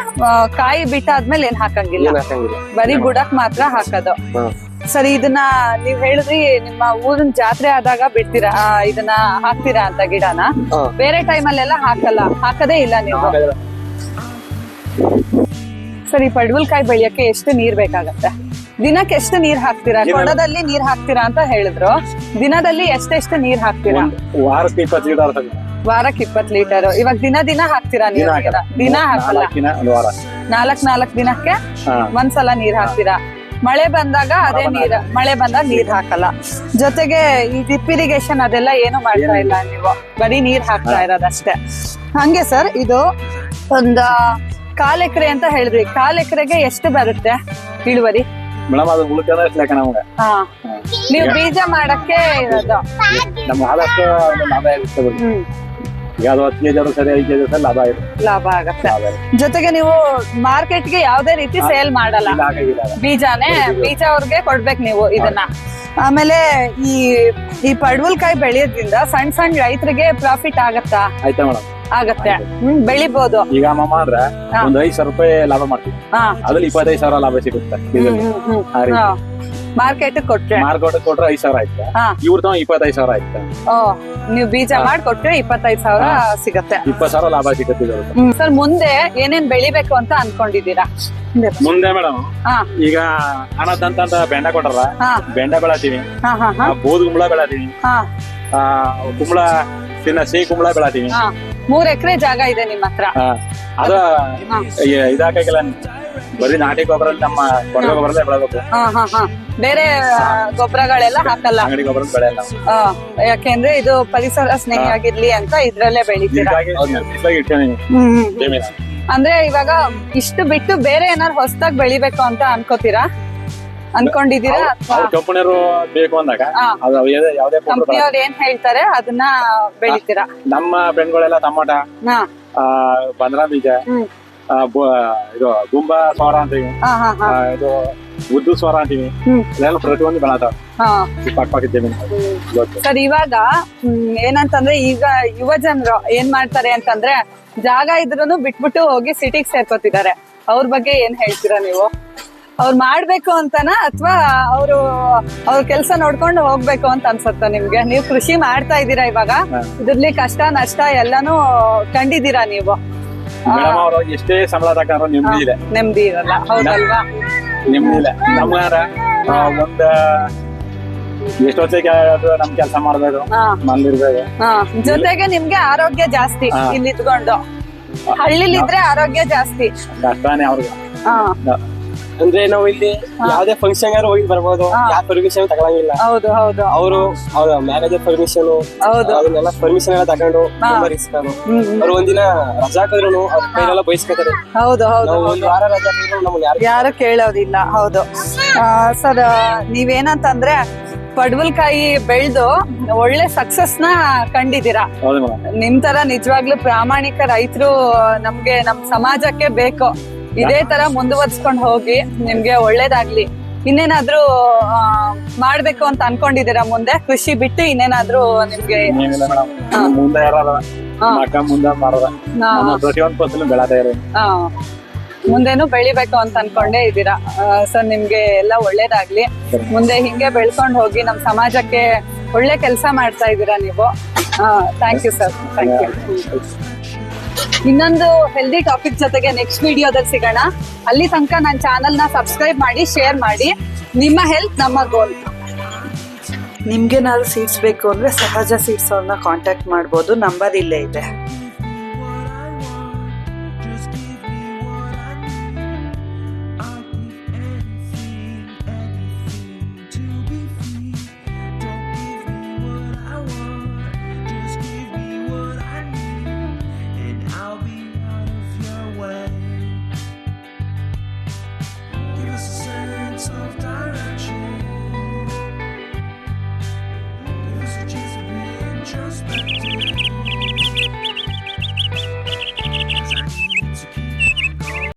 ಕಾಯಿ ಬಿಟ್ಟಾದ್ಮೇಲೆ ಏನ್ ಹಾಕಂಗಿಲ್ಲ? ಹಾಕಂಗಿಲ್ಲ. ಬರೀ ಬುಡಕ್ ಮಾತ್ರ ಹಾಕೋದು. ಸರಿ ಇದನ್ನ ನೀವ್ ಹೇಳಿದ್ರಿ ನಿಮ್ಮ ಊರಿನ ಜಾತ್ರೆ ಆದಾಗ ಬಿಡ್ತೀರಾ? ಇದನ್ನ ಹಾಕ್ತೀರಾ ಅಂತ ಗಿಡನ? ಬೇರೆ ಟೈಮ್ ಅಲ್ಲೆಲ್ಲ ಹಾಕಲ್ಲ. ಹಾಕದೇ ಇಲ್ಲ ನೀವು. ಸರಿ ಪಡ್ವಲ್ಕಾಯಿ ಬೆಳೆಯಕ್ಕೆ ಎಷ್ಟು ನೀರ್ ಬೇಕಾಗತ್ತೆ? ದಿನಕ್ಕೆ ಎಷ್ಟು ನೀರ್ ಹಾಕ್ತೀರಾ? ಕೊಡದಲ್ಲಿ ನೀರ್ ಹಾಕ್ತೀರಾ ಅಂತ ಹೇಳಿದ್ರು. ದಿನದಲ್ಲಿ ಎಷ್ಟೆಷ್ಟು ನೀರ್ ಹಾಕ್ತೀರಾ? ವಾರಕ್ಕೆ ಇಪ್ಪತ್ತು ವಾರಕ್ಕೆ ಇಪ್ಪತ್ ಲೀಟರ್. ಇವಾಗ ದಿನ ದಿನ ಹಾಕ್ತೀರಾ ನೀರ್. ದಿನ ಹಾಕಲ್ಲ? ನಾಲ್ಕು ನಾಲ್ಕ್ ದಿನಕ್ಕೆ. ಒಂದ್ಸಲ ನೀರ್ ಹಾಕ್ತೀರಾ? ಮಳೆ ಬಂದಾಗ ಅದೇ ನೀರ್. ಮಳೆ ಬಂದಾಗ ನೀರ್ ಹಾಕಲ್ಲ. ಜೊತೆಗೆ ಈ ಡ್ರಿಪ್ ಇರಿಗೇಷನ್ ಅದೆಲ್ಲ ಏನು ಮಾಡ್ತಾ ಇಲ್ಲ ನೀವು. ಬರೀ ನೀರ್ ಹಾಕ್ತಾ ಇರೋದಷ್ಟೇ. ಹಂಗೆ ಸರ್ ಇದು ಒಂದ ಕಾಲ್ ಎಕರೆ ಅಂತ ಹೇಳಿದ್ರಿ ಕಾಲ್ ಎಕರೆಗೆ ಎಷ್ಟು ಬರುತ್ತೆ? ಇಳುವರಿ? ಮೇಡಮ್ ಅದು ಲೆಕ್ಕ ನಮ್ಗೆ. ನೀವು ಬೀಜ ಮಾಡಕ್ಕೆ ಇರೋದು. ಒಂದು ಹ್ಮ್ ಈಗ ಹತ್ತು ಕೆಜಿ ಸರಿ ಐದು ಕೆಜಿ ಸರಿ ಲಾಭ ಲಾಭ ಆಗತ್ತೆ. ಲಾಭ ಇರುತ್ತೆ. ಜೊತೆಗೆ ನೀವು ಮಾರ್ಕೆಟ್ಗೆ ಯಾವ್ದೇ ರೀತಿ ಸೇಲ್ ಮಾಡಲ್ಲ. ಇಲ್ಲ ಆಗಿಲ್ಲ ಬೀಜಾನೇ ಬೀಜ. ಅವ್ರಿಗೆ ಕೊಡ್ಬೇಕು ನೀವು ಇದನ್ನ. ಆಮೇಲೆ ಈ ಈ ಪಡವಲ್ಕಾಯಿ ಬೆಳೆಯೋದ್ರಿಂದ ಸಣ್ಣ ಸಣ್ಣ ರೈತರಿಗೆ ಪ್ರಾಫಿಟ್ ಆಗತ್ತಾ? ಆಯ್ತಾ ಮೇಡಮ್? ಆಗತ್ತೆ. ಹ್ಮ್ ಬೆಳಿಬೋದು. ಈಗ ಅಮ್ಮ ಹಾ. ಒಂದು ಐದು ಸಾವಿರ ರೂಪಾಯಿ ಲಾಭ ಮಾಡ್ತೀವಿ. ಹಾ. ಅದ್ರಲ್ಲಿ ಇಪ್ಪತ್ತೈದು ಸಾವಿರ ಲಾಭ ಸಿಗುತ್ತೆ ಆ ರೀತಿ. ಮಾರ್ಕೆಟ್ ಕೊಟ್ರೆ. ಮಾರ್ಕೆಟ್ ಕೊಟ್ರೆ ಐದ್ ಸಾವಿರ ಆಯ್ತಾ? ಹಾ. ಇವ್ರ ತವ ಇಪ್ಪತ್ತೈದು ಸಾವಿರ ಆಯ್ತಾ? ನೀವು ಬೀಜ ಮಾಡಿ ಕೊಟ್ರೆ ಇಪ್ಪತ್ತೈದು ಸಾವಿರ ಸಿಗತ್ತೆ. ಇಪ್ಪತ್ತು ಸಾವಿರ ಲಾಭ ಸಿಗುತ್ತೆ. ಸರ್ ಮುಂದೆ ಏನೇನ್ ಬೆಳಿಬೇಕು ಅಂತ ಅನ್ಕೊಂಡಿದ್ದೀರಾ? ಮುಂದೆ ಮೇಡಮ್ ಈಗ ಅನದಂತ ಬೆಂಡ ಕೊಟ್ಟಾರ ಹಾ. ಬೆಂಡ ಬೆಳತೀವಿ. ಹಾ ಹಾ ಹಾ. ಬೋದ್ ಕುಂಬಳ ಬೆಳತೀವಿ. ಕುಂಬಳ ತಿನ್ನ ಸಿಹಿ ಕುಂಬಳ ಬೆಳತೀವಿ. ಮೂರ್ ಎಕರೆ ಜಾಗ ಇದೆ ನಿಮ್ಮ ಹತ್ರ. ಅದ ಹಾ. ಬರೀ ನಾಟಿ ಗೊಬ್ಬರ ನಮ್ಮ ಕೊಡ ಗೊಬ್ಬರಲ್ಲೇ ಬೆಳಬೇಕು. ಹಾ ಹಾ ಹಾ. ಬೇರೆ ಗೊಬ್ಬರಗಳೆಲ್ಲ ಹಾಕಲ್ಲ. ಅಂಗಡಿ ಗೊಬ್ಬರ ಬೆಳೆಯಲ್ಲ. ಆ, ಯಾಕೆಂದ್ರೆ ಇದು ಪರಿಸರ ಸ್ನೇಹಿ ಆಗಿರ್ಲಿ ಅಂತ ಇದ್ರಲ್ಲೇ ಬೆಳಿತೀರಾ? ಹೀಗಾಗಿ ಬಿಸ್ಲಾಗಿ ಇಟ್ಕೊಂಡಿನಿ ಹ್ಮ್ ಹ್ಮ್. ಜಮೀನ ಅಂದ್ರೆ ಇವಾಗ ಇಷ್ಟು ಬಿಟ್ಟು ಬೇರೆ ಏನಾದ್ರು ಹೊಸದಾಗಿ ಬೆಳಿಬೇಕು ಅಂತ ಅನ್ಕೋತೀರಾ? ಅನ್ಕೊಂಡಿದೀರಾ ಅಥವಾ? ಅವ್ರ ಕಂಪನಿಯವರು ಬೇಕು ಅಂದಾಗ ಹಾ. ಅದು ಅವ್ರು ಯಾವ್ದೇ- ಯಾವ್ದೇ ಕೊಟ್ರು ಕಂಪ್ನಿಯವ್ರು ಏನ್ ಹೇಳ್ತಾರೆ? ಅದನ್ನ ಬೆಳಿತೀರಾ? ನಮ್ಮ ಬೆಣ್ಗಳೆಲ್ಲ ಟಮಾಟ ಹಾ. ಆ, ಬಂದ್ರ ಬೀಜ ಹ್ಮ್. ಇದು ಗುಂಬ ಸ್ವರ ಅಂತೀವಿ ಇದು. ಉದ್ದು ಸ್ವರ ಅಂತೀವಿ. ಇದೆಲ್ಲ ಪ್ರತಿಯೊಂದು ಬೆಳತಾವ ಹಾ. ಪಕ್ಕ ಪಕ್ಕ ಜಮೀನು ಸರ್ ಇವಾಗ ಏನಂತಂದ್ರೆ ಈಗ ಯುವ ಜನರು ಏನ್ ಮಾಡ್ತಾರೆ ಅಂತಂದ್ರೆ ಜಾಗ ಇದ್ರೂನು ಬಿಟ್ಬಿಟ್ಟು ಹೋಗಿ ಸಿಟಿಗೆ ಸೇರ್ಕೋತಿದ್ದಾರೆ. ಅವ್ರ ಬಗ್ಗೆ ಏನ್ ಹೇಳ್ತೀರಾ ನೀವು? ಅವ್ರು ಮಾಡ್ಬೇಕು ಅಂತನಾ ಅಥವಾ ಅವರು ಅವ್ರ ಕೆಲಸ ನೋಡ್ಕೊಂಡು ಹೋಗ್ಬೇಕು ಅಂತ ಅನ್ಸುತ್ತಾ ನಿಮ್ಗೆ? ನೀವು ಕೃಷಿ ಮಾಡ್ತಾ ಇದ್ದೀರಾ ಇವಾಗ. ಇದ್ರಲ್ಲಿ ಕಷ್ಟ ನಷ್ಟ ಎಲ್ಲಾನು ಕಂಡಿದ್ದೀರಾ ನೀವು? ಮೇಡಮ್ ಅವರು ಎಷ್ಟೇ ಸಂಬಳ ತಗೊಂಡ್ರು ನೆಮ್ಮದಿ ಇದೆ. ನೆಮ್ಮದಿ ಇರಲ್ಲ. ಹೌದಲ್ವಾ? ನೆಮ್ಮದಿ ಇಲ್ಲ ನಮ್ಗಾರ ಒಂದ ಎಷ್ಟೊತ್ತಿಗೆ ನಮ್ ಕೆಲಸ ಮಾಡ್ಬೇಕು ಹಾ. ಜೊತೆಗೆ ನಿಮ್ಗೆ ಆರೋಗ್ಯ ಜಾಸ್ತಿ. ಇಲ್ಲಿ ಇದ್ಕೊಂಡು ಹಳ್ಳಿಲಿ ಇದ್ರೆ ಆರೋಗ್ಯ ಜಾಸ್ತಿ. ಕಷ್ಟನೇ ಅವ್ರಿಗೆ. ಅಂದ್ರೆ ನಾವು ಇಲ್ಲಿ ಯಾವ್ದೇ ಫಂಕ್ಷನ್ ಯಾರು ಹೋಗಿ ಬರ್ಬೋದು. ಯಾವ ಪರ್ಮಿಷನ್ ತಗೊಳಂಗಿಲ್ಲ. ಹೌದು ಹೌದು. ಅವರು ಅವ್ರ ಮ್ಯಾನೇಜರ್ ಪರ್ಮಿಷನ್ ಹೌದು. ಅದನ್ನೆಲ್ಲ ಪರ್ಮಿಷನ್ ಎಲ್ಲ ತಗೊಂಡು. ತುಂಬಾ ರಿಸ್ಕ್ ಅದು. ಅವ್ರು ಒಂದಿನ ರಜಾ ಹಾಕಿದ್ರು ಅವ್ರ ಕೈಲೆಲ್ಲ ಬಯಸ್ಕೊತಾರೆ ಹೌದು ಹೌದು ಒಂದು ವಾರ ರಜಾ ಹಾಕಿದ್ರು ನಮ್ಗೆ ಯಾರು ಯಾರು ಕೇಳೋದಿಲ್ಲ ಹೌದು. ಸರ್ ನೀವೇನಂತಂದ್ರೆ ಪಡವಲ್ಕಾಯಿ ಬೆಳ್ದು ಒಳ್ಳೆ ಸಕ್ಸಸ್ನ ಕಂಡಿದ್ದೀರಾ? ನಿಮ್ ತರ ನಿಜವಾಗ್ಲೂ ಪ್ರಾಮಾಣಿಕ ರೈತರು ನಮ್ಗೆ ನಮ್ ಸಮಾಜಕ್ಕೆ ಬೇಕು. ಇದೇ ತರ ಮುಂದುವರ್ಸ್ಕೊಂಡು ಹೋಗಿ ನಿಮ್ಗೆ ಒಳ್ಳೇದಾಗ್ಲಿ. ಇನ್ನೇನಾದ್ರೂ ಮಾಡ್ಬೇಕು ಅಂತ ಅನ್ಕೊಂಡಿದ್ದೀರಾ ಮುಂದೆ? ಕೃಷಿ ಬಿಟ್ಟು ಇನ್ನೇನಾದ್ರೂ ನಿಮ್ಗೆ ಮುಂದೆ ಪ್ರತಿಯೊಂದು ಫಸಲು ಮುಂದೇನು ಬೆಳಿಬೇಕು ಅಂತ ಅನ್ಕೊಂಡೇ ಇದ್ದೀರಾ? ಸರ್ ನಿಮ್ಗೆ ಎಲ್ಲ ಒಳ್ಳೇದಾಗ್ಲಿ. ಮುಂದೆ ಹಿಂಗೆ ಬೆಳ್ಕೊಂಡು ಹೋಗಿ ನಮ್ ಸಮಾಜಕ್ಕೆ ಒಳ್ಳೆ ಕೆಲಸ ಮಾಡ್ತಾ ಇದ್ದೀರಾ ನೀವು? Thank you sir thank you ಇನ್ನೊಂದು ಹೆಲ್ದಿ ಟಾಪಿಕ್ ಜೊತೆಗೆ ನೆಕ್ಸ್ಟ್ ವಿಡಿಯೋದಲ್ಲಿ ಸಿಗೋಣ. ಅಲ್ಲಿ ತನಕ ನನ್ನ ಚಾನಲ್ನ ಸಬ್ಸ್ಕ್ರೈಬ್ ಮಾಡಿ ಶೇರ್ ಮಾಡಿ. ನಿಮ್ಮ ಹೆಲ್ತ್ ನಮ್ಮ ಗೋಲ್ ನಿಮ್ಗೇನಾದ್ರು ಸೀಟ್ಸ್ ಬೇಕು ಅಂದ್ರೆ ಸಹಜ ಸೀಟ್ಸ್ ಅವ್ರನ್ನ ಕಾಂಟ್ಯಾಕ್ಟ್ ಮಾಡ್ಬೋದು. ನಂಬರ್ ಇಲ್ಲೇ ಇದೆ.